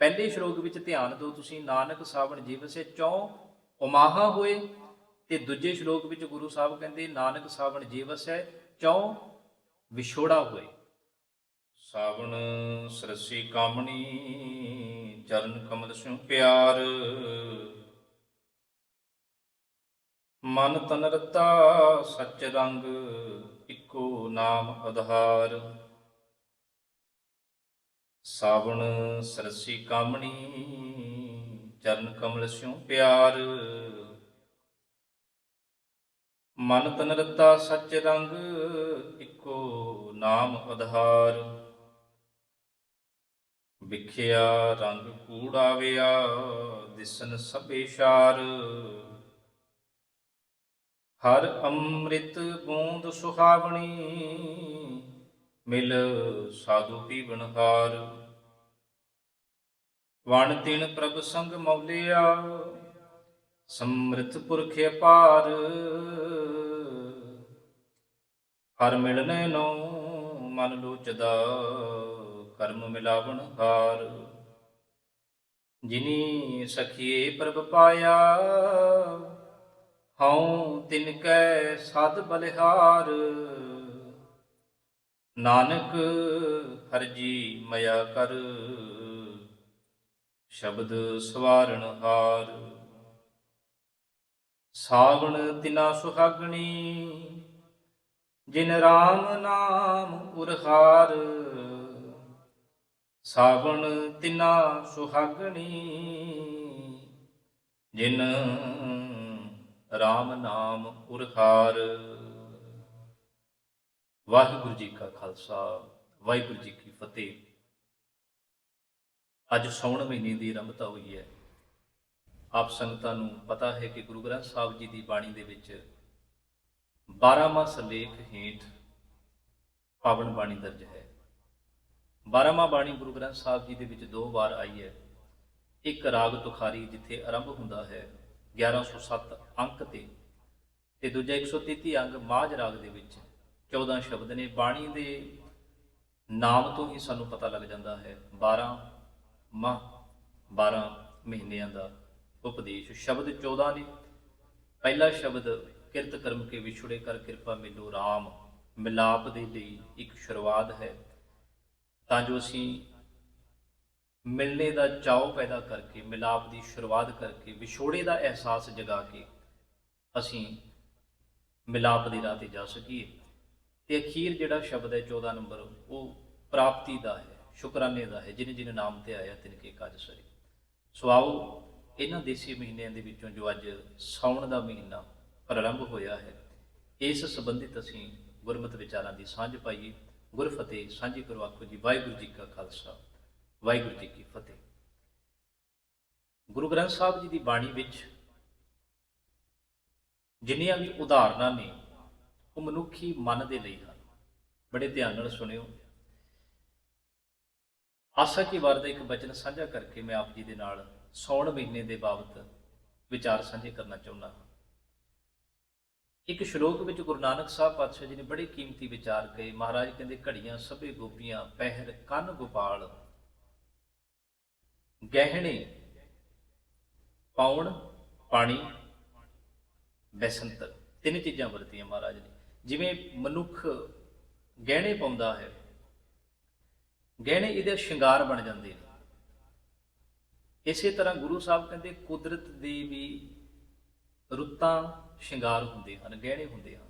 ਪਹਿਲੇ ਸ਼ਲੋਕ ਵਿੱਚ ਧਿਆਨ ਦਿਓ, ਤੁਸੀਂ ਨਾਨਕ ਸਾਵਣ ਜੀਵਸੇ ਚੌ ਉਮਾਹਾ ਹੋਏ ਤੇ ਦੂਜੇ ਸ਼ਲੋਕ ਵਿੱਚ ਗੁਰੂ ਸਾਹਿਬ ਕਹਿੰਦੇ, ਨਾਨਕ ਸਾਵਣ ਜੀਵਸ ਹੈ ਚੌ ਵਿਛੋੜਾ ਹੋਏ। ਸਾਵਣ ਸਰਸੀ ਕਾਮਣੀ, ਚਰਨ ਕਮਲ ਸਿਉ ਪਿਆਰ। ਮਨ ਤਨ ਰਤਾ, ਸੱਚ ਰੰਗ ਇੱਕੋ ਨਾਮ ਆਧਾਰ। ਸਾਵਣ ਸਰਸੀ ਕਾਮਣੀ, ਚਰਨ ਕਮਲ ਸਿਉ ਪਿਆਰ। ਮਨ ਤਨ ਰਤਾ ਸੱਚ ਰੰਗ, ਇੱਕੋ ਨਾਮ ਆਧਾਰ ਵਿਖਿਆ ਰੰਗ ਕੂੜਾਵਿਆ ਦਿਸਨ ਸਭੇ ਸ਼ਾਰ। ਹਰ ਅੰਮ੍ਰਿਤ ਬੂੰਦ ਸੁਹਾਵਣੀ, ਮਿਲ ਸਾਧੂ ਪੀਵਨ ਹਾਰ ਵਣ ਤਿਨ ਪ੍ਰਭ ਸੰਗ ਮੌਲਿਆ, ਸਮ੍ਰਿਤ ਪੁਰਖ ਅਪਾਰ। ਹਰ ਮਿਲਨੇ ਨੋ ਮਨ ਲੋਚਦਾ, ਕਰਮ ਮਿਲਾਵਣ ਹਾਰ। ਜਿਨੀ ਸਖੀਏ ਪ੍ਰਭ ਪਾਇਆ, ਹਉ ਤਿਨ ਕੈ ਸਦ ਬਲਿਹਾਰ। ਨਾਨਕ ਹਰ ਜੀ ਮਇਆ ਕਰ। ਸ਼ਬਦ ਸਵਾਰਣ ਹਾਰ। ਸਾਵਣ ਤਿਨਾ ਸੁਹਾਗਣੀ, ਜਿਨ ਰਾਮ ਨਾਮ ਉਰਹਾਰ। ਸਾਵਣ ਤਿਨਾ ਸੁਹਾਗਣੀ, ਜਿਨ ਰਾਮ ਨਾਮ ਉਰਹਾਰ। ਵਾਹਿਗੁਰੂ ਜੀ ਕਾ ਖਾਲਸਾ, ਵਾਹਿਗੁਰੂ ਜੀ ਕੀ ਫਤਿਹ। ਅੱਜ ਸੌਣ ਮਹੀਨੇ ਦੀ ਆਰੰਭਤਾ ਹੋਈ ਹੈ। ਆਪ ਸੰਗਤਾਂ ਨੂੰ ਪਤਾ ਹੈ ਕਿ ਗੁਰੂ ਗ੍ਰੰਥ ਸਾਹਿਬ ਜੀ ਦੀ ਬਾਣੀ ਦੇ ਵਿੱਚ 12ਵਾਂ ਸਲੇਖ ਹੇਠ ਪਾਵਨ ਬਾਣੀ ਦਰਜ ਹੈ। 12ਵਾਂ ਬਾਣੀ ਗੁਰੂ ਗ੍ਰੰਥ ਸਾਹਿਬ ਜੀ ਦੇ ਵਿੱਚ ਦੋ ਵਾਰ ਆਈ ਹੈ। ਇੱਕ ਰਾਗ ਤੁਖਾਰੀ ਜਿੱਥੇ ਆਰੰਭ ਹੁੰਦਾ ਹੈ 1107 ਅੰਕ ਤੇ ਤੇ ਦੂਜਾ 133 ਅੰਗ ਮਾਝ ਰਾਗ ਦੇ ਵਿੱਚ। 14 ਸ਼ਬਦ ਨੇ। ਬਾਣੀ ਦੇ ਨਾਮ ਤੋਂ ਹੀ ਸਾਨੂੰ ਪਤਾ ਲੱਗ ਜਾਂਦਾ ਹੈ। 12 ਮਾਹ 12 ਮਹੀਨਿਆਂ ਦਾ ਉਪਦੇਸ਼, ਸ਼ਬਦ 14 ਨੇ ਪਹਿਲਾ ਸ਼ਬਦ ਕਿਰਤ ਕਰਮ ਕੇ ਵਿਛੁੜੇ ਕਰ ਕਿਰਪਾ ਮਿਲੋ RAM ਮਿਲਾਪ ਦੇ ਲਈ ਇੱਕ ਸ਼ੁਰੂਆਤ ਹੈ। ਤਾਂ ਜੋ ਅਸੀਂ ਮਿਲਣੇ ਦਾ ਚਾਅ ਪੈਦਾ ਕਰਕੇ, ਮਿਲਾਪ ਦੀ ਸ਼ੁਰੂਆਤ ਕਰਕੇ, ਵਿਛੋੜੇ ਦਾ ਅਹਿਸਾਸ ਜਗਾ ਕੇ ਅਸੀਂ ਮਿਲਾਪ ਦੀ ਰਾਹ ਤੇ ਜਾ ਸਕੀਏ। ਤੇ ਅਖੀਰ ਜਿਹੜਾ ਸ਼ਬਦ ਹੈ 14 ਨੰਬਰ, ਉਹ ਪ੍ਰਾਪਤੀ ਦਾ ਹੈ। ਸ਼ੁਕਰਾਨੇ ਦਾ ਹੈ, ਜਿਨੇ ਜਿਨੇ ਨਾਮ ਤੇ ਆਇਆ ਤਿਨਕੇ ਕਾਜ ਸਰੇ। ਸੋ ਆਓ, ਇਹਨਾਂ ਦੇਸੀ ਮਹੀਨਿਆਂ ਦੇ ਵਿੱਚੋਂ ਜੋ ਅੱਜ ਸਾਉਣ ਦਾ ਮਹੀਨਾ ਪ੍ਰਾਰੰਭ ਹੋਇਆ ਹੈ, ਇਸ ਸੰਬੰਧਿਤ ਅਸੀਂ ਗੁਰਮਤਿ ਵਿਚਾਰਾਂ ਦੀ ਸਾਂਝ ਪਾਈਏ। ਗੁਰਫਤਿਹ ਸਾਂਝੀ ਕਰੋ ਆਖੋ ਜੀ, ਵਾਹਿਗੁਰੂ ਜੀ ਕਾ ਖਾਲਸਾ, ਵਾਹਿਗੁਰੂ ਜੀ ਕੀ ਫਤਿਹ। ਗੁਰੂ ਗ੍ਰੰਥ ਸਾਹਿਬ ਜੀ ਦੀ ਬਾਣੀ ਵਿੱਚ ਜਿੰਨੀਆਂ ਵੀ ਉਦਾਹਰਨਾਂ ਨੇ, ਉਹ ਮਨੁੱਖੀ ਮਨ ਦੇ ਲਈ ਹਨ। ਬੜੇ ਧਿਆਨ ਨਾਲ ਸੁਣਿਓ। ਆਸਾ ਕੀ ਵਾਰ ਦਾ ਇੱਕ ਬਚਨ ਸਾਂਝਾ ਕਰਕੇ ਮੈਂ ਆਪ ਜੀ ਦੇ ਨਾਲ ਸੌਣ ਮਹੀਨੇ ਦੇ ਬਾਬਤ ਵਿਚਾਰ ਸਾਂਝੇ ਕਰਨਾ ਚਾਹੁੰਦਾ ਹਾਂ। ਇੱਕ ਸ਼ਲੋਕ ਵਿੱਚ ਗੁਰੂ ਨਾਨਕ ਸਾਹਿਬ ਪਾਤਸ਼ਾਹ ਜੀ ਨੇ ਬੜੇ ਕੀਮਤੀ ਵਿਚਾਰ ਕਹੇ। ਮਹਾਰਾਜ ਕਹਿੰਦੇ, ਘੜੀਆਂ, ਸਭੇ ਗੋਪੀਆਂ, ਪਹਿਰ, ਕੰਨ ਗੋਪਾਲ। ਗਹਿਣੇ ਪਾਉਣ ਪਾਣੀ ਬੈਸੰਤਰ ਤਿੰਨ ਚੀਜ਼ਾਂ ਵਰਤੀਆਂ ਮਹਾਰਾਜ ਨੇ। ਜਿਵੇਂ ਮਨੁੱਖ ਗਹਿਣੇ ਪਾਉਂਦਾ ਹੈ ਗਹਿਣੇ ਇਹਦੇ ਸ਼ਿੰਗਾਰ ਬਣ ਜਾਂਦੇ ਨੇ। ਇਸੇ ਤਰ੍ਹਾਂ ਗੁਰੂ ਸਾਹਿਬ ਕਹਿੰਦੇ, ਕੁਦਰਤ ਦੀ ਵੀ ਰੁੱਤਾਂ ਸ਼ਿੰਗਾਰ ਹੁੰਦੇ ਹਨ, ਗਹਿਣੇ ਹੁੰਦੇ ਹਨ।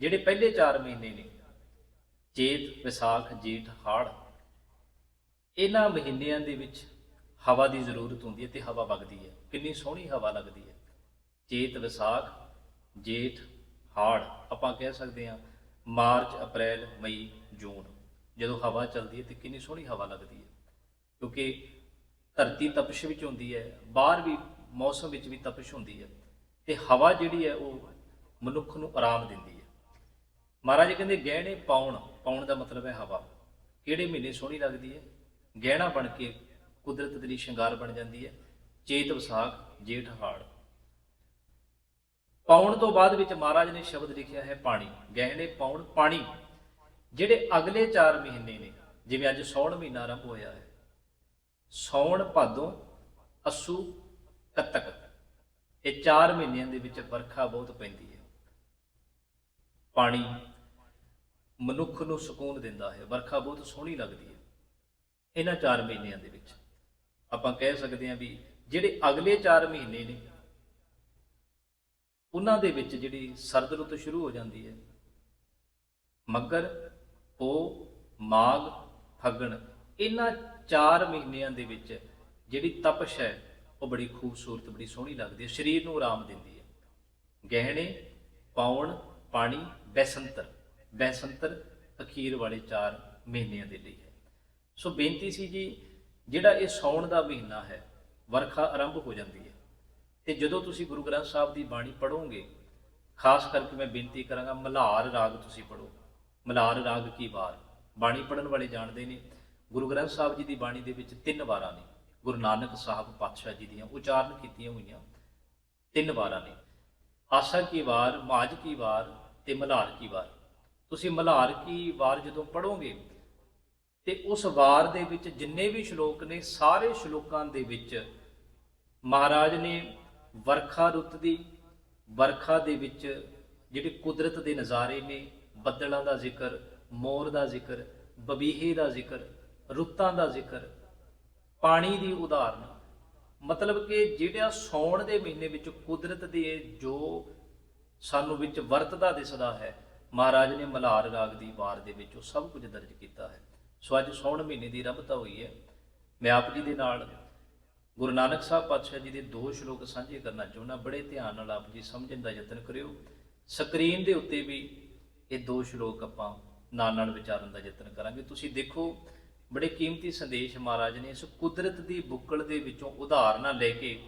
ਜਿਹੜੇ ਪਹਿਲੇ 4 ਮਹੀਨੇ ਨੇ ਚੇਤ ਵਿਸਾਖ, ਜੇਠ, ਹਾੜ, ਇਹਨਾਂ ਮਹੀਨਿਆਂ ਦੇ ਵਿੱਚ ਹਵਾ ਦੀ ਜ਼ਰੂਰਤ ਹੁੰਦੀ ਹੈ ਤੇ ਹਵਾ ਵਗਦੀ ਹੈ। ਕਿੰਨੀ ਸੋਹਣੀ ਹਵਾ ਲੱਗਦੀ ਹੈ। ਚੇਤ ਵਿਸਾਖ, ਜੇਠ, ਹਾੜ, ਆਪਾਂ ਕਹਿ ਸਕਦੇ ਹਾਂ, ਮਾਰਚ, ਅਪ੍ਰੈਲ, ਮਈ ਜੂਨ, ਜਦੋਂ ਹਵਾ ਚੱਲਦੀ ਹੈ ਤੇ ਕਿੰਨੀ ਸੋਹਣੀ ਹਵਾ ਲੱਗਦੀ ਹੈ। ਕਿਉਂਕਿ ਧਰਤੀ ਤਪਸ਼ ਵਿੱਚ ਹੁੰਦੀ ਹੈ, ਬਾਹਰ ਵੀ ਮੌਸਮ ਵਿੱਚ ਵੀ ਤਪਸ਼ ਹੁੰਦੀ ਹੈ ਤੇ ਹਵਾ ਜਿਹੜੀ ਹੈ ਉਹ ਮਨੁੱਖ ਨੂੰ ਆਰਾਮ ਦਿੰਦੀ ਹੈ। ਮਹਾਰਾਜ ਕਹਿੰਦੇ ਗਹਿਣੇ ਪਾਉਣ ਪਾਉਣ ਦਾ ਮਤਲਬ ਹੈ ਹਵਾ। ਕਿਹੜੇ ਮਹੀਨੇ ਸੋਹਣੀ ਲੱਗਦੀ ਹੈ? ਗਹਿਣਾ ਬਣ ਕੇ ਕੁਦਰਤ ਦੇ ਲਈ ਸ਼ਿੰਗਾਰ ਬਣ ਜਾਂਦੀ ਹੈ। ਚੇਤ ਵਿਸਾਖ, ਜੇਠ ਹਾੜ। ਪਾਉਣ ਤੋਂ ਬਾਅਦ ਵਿੱਚ ਮਹਾਰਾਜ ਨੇ ਸ਼ਬਦ ਲਿਖਿਆ ਹੈ ਪਾਣੀ। ਗਹਿਣੇ ਪਾਉਣ ਪਾਣੀ। ਜਿਹੜੇ ਅਗਲੇ 4 ਮਹੀਨੇ ਨੇ, ਜਿਵੇਂ ਅੱਜ ਸੌਣ ਮਹੀਨਾ ਆਰੰਭ ਹੋਇਆ ਹੈ ਸੌਣ ਭਾਦੋਂ ਅਸੂ ਕੱਤਕ, ਇਹ 4 ਮਹੀਨਿਆਂ ਦੇ ਵਿੱਚ ਵਰਖਾ ਬਹੁਤ ਪੈਂਦੀ ਹੈ। ਪਾਣੀ ਮਨੁੱਖ ਨੂੰ ਸਕੂਨ ਦਿੰਦਾ ਹੈ, ਵਰਖਾ ਬਹੁਤ ਸੋਹਣੀ ਲੱਗਦੀ ਹੈ। ਇਹਨਾਂ 4 ਮਹੀਨਿਆਂ ਦੇ ਵਿੱਚ ਆਪਾਂ ਕਹਿ ਸਕਦੇ ਹਾਂ ਵੀ ਜਿਹੜੇ ਅਗਲੇ 4 ਮਹੀਨੇ ਨੇ, ਉਹਨਾਂ ਦੇ ਵਿੱਚ ਜਿਹੜੀ ਸਰਦ ਰੁੱਤ ਸ਼ੁਰੂ ਹੋ ਜਾਂਦੀ ਹੈ। ਮੱਗਰ ਉਹ ਮਾਘ, ਫੱਗਣ, ਇਹਨਾਂ ਚਾਰ ਮਹੀਨਿਆਂ ਦੇ ਵਿੱਚ ਜਿਹੜੀ ਤਪਸ਼ ਹੈ, ਉਹ ਬੜੀ ਖੂਬਸੂਰਤ, ਬੜੀ ਸੋਹਣੀ ਲੱਗਦੀ ਹੈ, ਸਰੀਰ ਨੂੰ ਆਰਾਮ ਦਿੰਦੀ ਹੈ। ਗਹਿਣੇ, ਪਾਉਣ, ਪਾਣੀ, ਬੈਸੰਤਰ ਬੈਸੰਤਰ ਅਖੀਰ ਵਾਲੇ ਚਾਰ ਮਹੀਨਿਆਂ ਦੇ ਲਈ ਹੈ। ਸੋ ਬੇਨਤੀ ਸੀ ਜੀ, ਜਿਹੜਾ ਇਹ ਸੌਣ ਦਾ ਮਹੀਨਾ ਹੈ, ਵਰਖਾ ਆਰੰਭ ਹੋ ਜਾਂਦੀ ਹੈ, ਤੇ ਜਦੋਂ ਤੁਸੀਂ ਗੁਰੂ ਗ੍ਰੰਥ ਸਾਹਿਬ ਦੀ ਬਾਣੀ ਪੜ੍ਹੋਗੇ, ਖਾਸ ਕਰਕੇ ਮੈਂ ਬੇਨਤੀ ਕਰਾਂਗਾ ਮਲਹਾਰ ਰਾਗ ਤੁਸੀਂ ਪੜ੍ਹੋ। ਮਲਾਰ ਰਾਗ ਕੀ ਵਾਰ? ਬਾਣੀ ਪੜ੍ਹਨ ਵਾਲੇ ਜਾਣਦੇ ਨੇ, ਗੁਰੂ ਗ੍ਰੰਥ ਸਾਹਿਬ ਜੀ ਦੀ ਬਾਣੀ ਦੇ ਵਿੱਚ ਤਿੰਨ ਵਾਰਾਂ ਨੇ, ਗੁਰੂ ਨਾਨਕ ਸਾਹਿਬ ਪਾਤਸ਼ਾਹ ਜੀ ਦੀਆਂ ਉਚਾਰਨ ਕੀਤੀਆਂ ਹੋਈਆਂ ਤਿੰਨ ਵਾਰਾਂ ਨੇ। ਆਸਾ ਕੀ ਵਾਰ, ਮਾਝ ਕੀ ਵਾਰ ਤੇ ਮਲਹਾਰ ਕੀ ਵਾਰ? ਤੁਸੀਂ ਮਲਹਾਰ ਕੀ ਵਾਰ ਜਦੋਂ ਪੜ੍ਹੋਗੇ, ਤੇ ਉਸ ਵਾਰ ਦੇ ਵਿੱਚ ਜਿੰਨੇ ਵੀ ਸ਼ਲੋਕ ਨੇ, ਸਾਰੇ ਸ਼ਲੋਕਾਂ ਦੇ ਵਿੱਚ ਮਹਾਰਾਜ ਨੇ ਵਰਖਾ ਰੁੱਤ ਦੀ, ਵਰਖਾ ਦੇ ਵਿੱਚ ਜਿਹੜੇ ਕੁਦਰਤ ਦੇ ਨਜ਼ਾਰੇ ਨੇ ਬੱਦਲਾਂ ਦਾ ਜ਼ਿਕਰ, ਮੋਰ ਦਾ ਜ਼ਿਕਰ, ਬਬੀਹੇ ਦਾ ਜ਼ਿਕਰ, ਰੁੱਤਾਂ ਦਾ ਜ਼ਿਕਰ, ਪਾਣੀ ਦੀ ਉਦਾਹਰਨ। ਮਤਲਬ ਕਿ ਜਿਹੜਾ ਸੌਣ ਦੇ ਮਹੀਨੇ ਵਿੱਚ ਕੁਦਰਤ ਦੇ ਜੋ ਸਾਨੂੰ ਵਿੱਚ ਵਰਤਦਾ ਦਿਸਦਾ ਹੈ, ਮਹਾਰਾਜ ਨੇ ਮਲਾਰ ਰਾਗ ਦੀ ਵਾਰ ਦੇ ਵਿੱਚ ਉਹ ਸਭ ਕੁਝ ਦਰਜ ਕੀਤਾ ਹੈ। ਸੋ ਅੱਜ ਸੌਣ ਮਹੀਨੇ ਦੀ ਰਬਤਾ ਹੋਈ ਹੈ। ਮੈਂ ਆਪ ਜੀ ਦੇ ਨਾਲ ਗੁਰੂ ਨਾਨਕ ਸਾਹਿਬ ਪਾਤਸ਼ਾਹ ਜੀ ਦੇ ਦੋ ਸ਼ਲੋਕ ਸਾਂਝੇ ਕਰਨਾ ਚਾਹੁੰਦਾ। ਬੜੇ ਧਿਆਨ ਨਾਲ ਆਪ ਜੀ ਸਮਝਣ ਦਾ ਯਤਨ ਕਰਿਓ। ਸਕਰੀਨ ਦੇ ਉੱਤੇ ਵੀ ਇਹ ਦੋ ਸ਼ਲੋਕ ਆਪਾਂ ਨਾਲ ਨਾਲ ਵਿਚਾਰਨ ਦਾ ਯਤਨ ਕਰਾਂਗੇ। ਤੁਸੀਂ ਦੇਖੋ, ਬੜੇ ਕੀਮਤੀ ਸੰਦੇਸ਼ ਮਹਾਰਾਜ ਨੇ ਇਸ ਕੁਦਰਤ ਦੀ ਬੁੱਕਲ ਦੇ ਵਿੱਚੋਂ ਉਦਾਹਰਨਾਂ ਲੈ ਕੇ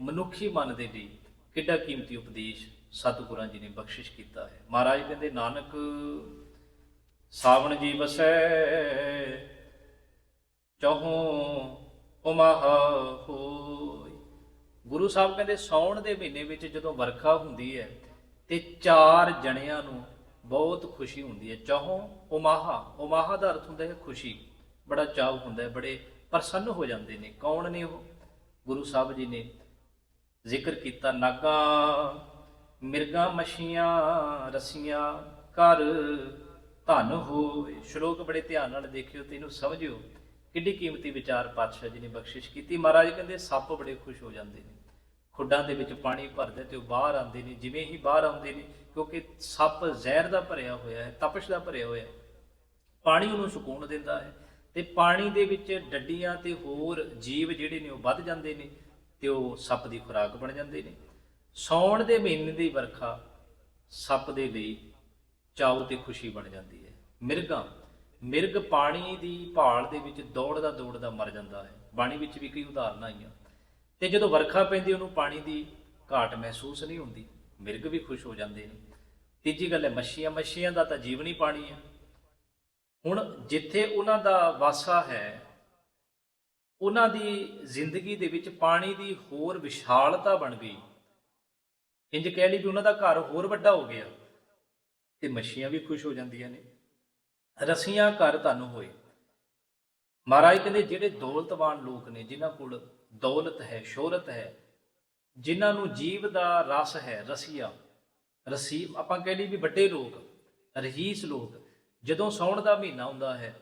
ਮਨੁੱਖੀ ਮਨ ਦੇ ਲਈ ਕਿੱਡਾ ਕੀਮਤੀ ਉਪਦੇਸ਼ ਸਤਿਗੁਰਾਂ ਜੀ ਨੇ ਬਖਸ਼ਿਸ਼ ਕੀਤਾ ਹੈ। ਮਹਾਰਾਜ ਕਹਿੰਦੇ, ਨਾਨਕ, ਸਾਵਣ ਜੀ ਵਸੈ, ਚਹੋਂ ਉਮਹ ਹੋਈ ਗੁਰੂ ਸਾਹਿਬ ਕਹਿੰਦੇ ਸੌਣ ਦੇ ਮਹੀਨੇ ਵਿੱਚ ਜਦੋਂ ਵਰਖਾ ਹੁੰਦੀ ਹੈ ਤੇ ਚਾਰ ਜਣਿਆਂ ਨੂੰ ਬਹੁਤ ਖੁਸ਼ੀ ਹੁੰਦੀ ਹੈ। ਚਾਹੋਂ ਉਮਾਹਾ ਉਮਾਹਾ ਦਾ ਅਰਥ ਹੁੰਦਾ ਹੈ ਖੁਸ਼ੀ। ਬੜਾ ਚਾਅ ਹੁੰਦਾ ਹੈ, ਬੜੇ ਪ੍ਰਸੰਨ ਹੋ ਜਾਂਦੇ ਨੇ। ਕੌਣ ਨੇ ਉਹ? ਗੁਰੂ ਸਾਹਿਬ ਜੀ ਨੇ ਜ਼ਿਕਰ ਕੀਤਾ, ਨਾਗਾ, ਮਿਰਗਾ, ਮਛੀਆਂ, ਰਸੀਆਂ ਕਰ ਧਨ ਹੋਵੇ। ਸ਼ਲੋਕ ਬੜੇ ਧਿਆਨ ਨਾਲ ਦੇਖਿਓ ਤੇ ਇਹਨੂੰ ਸਮਝਿਓ। ਕਿੱਡੀ ਕੀਮਤੀ ਵਿਚਾਰ ਪਾਤਸ਼ਾਹ ਜੀ ਨੇ ਬਖਸ਼ਿਸ਼ ਕੀਤੀ। ਮਹਾਰਾਜ ਕਹਿੰਦੇ ਸੱਪ ਬੜੇ ਖੁਸ਼ ਹੋ ਜਾਂਦੇ ਨੇ। ਖੁੱਡਾਂ ਦੇ ਵਿੱਚ ਪਾਣੀ ਭਰਦੇ ਤੇ ਉਹ ਬਾਹਰ ਆਉਂਦੇ ਨੇ, ਜਿਵੇਂ ਹੀ ਬਾਹਰ ਆਉਂਦੇ ਨੇ, ਕਿਉਂਕਿ ਸੱਪ ਜ਼ਹਿਰ ਦਾ ਭਰਿਆ ਹੋਇਆ ਹੈ, ਤਪਸ਼ ਦਾ ਭਰਿਆ ਹੋਇਆ ਹੈ। ਪਾਣੀ ਉਹਨੂੰ ਸਕੂਨ ਦਿੰਦਾ ਹੈ ਤੇ ਪਾਣੀ ਦੇ ਵਿੱਚ ਡੱਡੀਆਂ ਤੇ ਹੋਰ ਜੀਵ ਜਿਹੜੇ ਨੇ ਉਹ ਵੱਧ ਜਾਂਦੇ ਨੇ ਤੇ ਉਹ ਸੱਪ ਦੀ ਖੁਰਾਕ ਬਣ ਜਾਂਦੇ ਨੇ। ਸੌਣ ਦੇ ਮਹੀਨੇ ਦੀ ਵਰਖਾ ਸੱਪ ਦੇ ਲਈ ਚਾਉ ਤੇ ਖੁਸ਼ੀ ਬਣ ਜਾਂਦੀ ਹੈ। ਮਿਰਗਾਂ, ਮਿਰਗ ਪਾਣੀ ਦੀ ਭਾਲ ਦੇ ਵਿੱਚ ਦੌੜਦਾ ਦੌੜਦਾ ਮਰ ਜਾਂਦਾ ਹੈ। ਬਾਣੀ ਵਿੱਚ ਵੀ ਕਈ ਉਦਾਹਰਨਾਂ ਆਈਆਂ। ਤੇ ਜਦੋਂ ਵਰਖਾ ਪੈਂਦੀ, ਉਹਨੂੰ ਪਾਣੀ ਦੀ ਘਾਟ ਮਹਿਸੂਸ ਨਹੀਂ ਹੁੰਦੀ, ਮਿਰਗ ਵੀ ਖੁਸ਼ ਹੋ ਜਾਂਦੇ ਨੇ। ਤੀਜੀ ਗੱਲ ਹੈ, ਮੱਛੀਆਂ ਮੱਛੀਆਂ ਦਾ ਤਾਂ ਜੀਵਨ ਹੀ ਪਾਣੀ ਹੈ। ਹੁਣ ਜਿੱਥੇ ਉਹਨਾਂ ਦਾ ਵਾਸਾ ਹੈ, ਉਹਨਾਂ ਦੀ ਜ਼ਿੰਦਗੀ ਦੇ ਵਿੱਚ ਪਾਣੀ ਦੀ ਹੋਰ ਵਿਸ਼ਾਲਤਾ ਬਣ ਗਈ। ਇੰਜ ਕਹਿ ਲਈ ਵੀ ਉਹਨਾਂ ਦਾ ਘਰ ਹੋਰ ਵੱਡਾ ਹੋ ਗਿਆ ਤੇ ਮੱਛੀਆਂ ਵੀ ਖੁਸ਼ ਹੋ ਜਾਂਦੀਆਂ ਨੇ। ਰਸੀਆਂ ਘਰ ਤੁਹਾਨੂੰ ਹੋਏ। ਮਹਾਰਾਜ ਕਹਿੰਦੇ, ਜਿਹੜੇ ਦੌਲਤਵਾਨ ਲੋਕ ਨੇ, ਜਿਨ੍ਹਾਂ ਕੋਲ ਦੌਲਤ ਹੈ, ਸ਼ੋਹਰਤ ਹੈ। ਜਿਨ੍ਹਾਂ ਨੂੰ ਜੀਵ ਦਾ ਰਸ ਹੈ, ਰਸੀਆ। ਰਸੀ ਆਪਾਂ ਕਹਿ ਲਈ ਵੀ ਵੱਡੇ ਲੋਕ, ਰਹੀਸ ਲੋਕ, ਜਦੋਂ ਸੌਣ ਦਾ ਮਹੀਨਾ ਹੁੰਦਾ ਹੈ,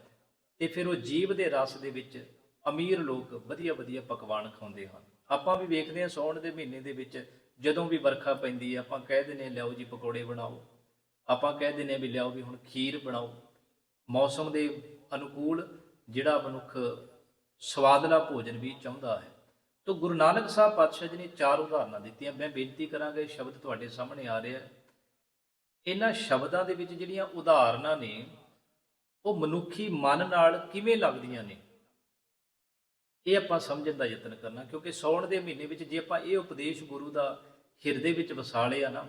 ਤੇ ਫਿਰ ਉਹ ਜੀਵ ਦੇ ਰਸ ਦੇ ਵਿੱਚ ਅਮੀਰ ਲੋਕ ਵਧੀਆ ਵਧੀਆ ਪਕਵਾਨ ਖਾਂਦੇ ਹਨ। ਆਪਾਂ ਵੀ ਵੇਖਦੇ ਹਾਂ ਸੌਣ ਦੇ ਮਹੀਨੇ ਦੇ ਵਿੱਚ ਜਦੋਂ ਵੀ ਵਰਖਾ ਪੈਂਦੀ ਹੈ, ਆਪਾਂ ਕਹਿ ਦਿੰਦੇ ਹਾਂ, ਲਿਆਓ ਜੀ ਪਕੌੜੇ ਬਣਾਓ। ਆਪਾਂ ਕਹਿ ਦਿੰਦੇ ਹਾਂ ਵੀ ਲਿਆਓ ਵੀ ਹੁਣ ਖੀਰ ਬਣਾਓ। ਮੌਸਮ ਦੇ ਅਨੁਕੂਲ ਜਿਹੜਾ ਮਨੁੱਖ ਸਵਾਦਲਾ ਭੋਜਨ ਵੀ ਚਾਹੁੰਦਾ ਹੈ। ਤੋ ਗੁਰੂ ਨਾਨਕ ਸਾਹਿਬ ਪਾਤਸ਼ਾਹ ਜੀ ਨੇ ਚਾਰ ਉਦਾਹਰਨਾਂ ਦਿੱਤੀਆਂ। ਮੈਂ ਬੇਨਤੀ ਕਰਾਂਗਾ ਇਹ ਸ਼ਬਦ ਤੁਹਾਡੇ ਸਾਹਮਣੇ ਆ ਰਿਹਾ। ਇਹਨਾਂ ਸ਼ਬਦਾਂ ਦੇ ਵਿੱਚ ਜਿਹੜੀਆਂ ਉਦਾਹਰਨਾਂ ਨੇ, ਉਹ ਮਨੁੱਖੀ ਮਨ ਨਾਲ ਕਿਵੇਂ ਲੱਗਦੀਆਂ ਨੇ, ਇਹ ਆਪਾਂ ਸਮਝਣ ਦਾ ਯਤਨ ਕਰਨਾ। ਕਿਉਂਕਿ ਸੌਣ ਦੇ ਮਹੀਨੇ ਵਿੱਚ ਜੇ ਆਪਾਂ ਇਹ ਉਪਦੇਸ਼ ਗੁਰੂ ਦਾ ਹਿਰਦੇ ਵਿੱਚ ਵਸਾ ਲਿਆ ਨਾ,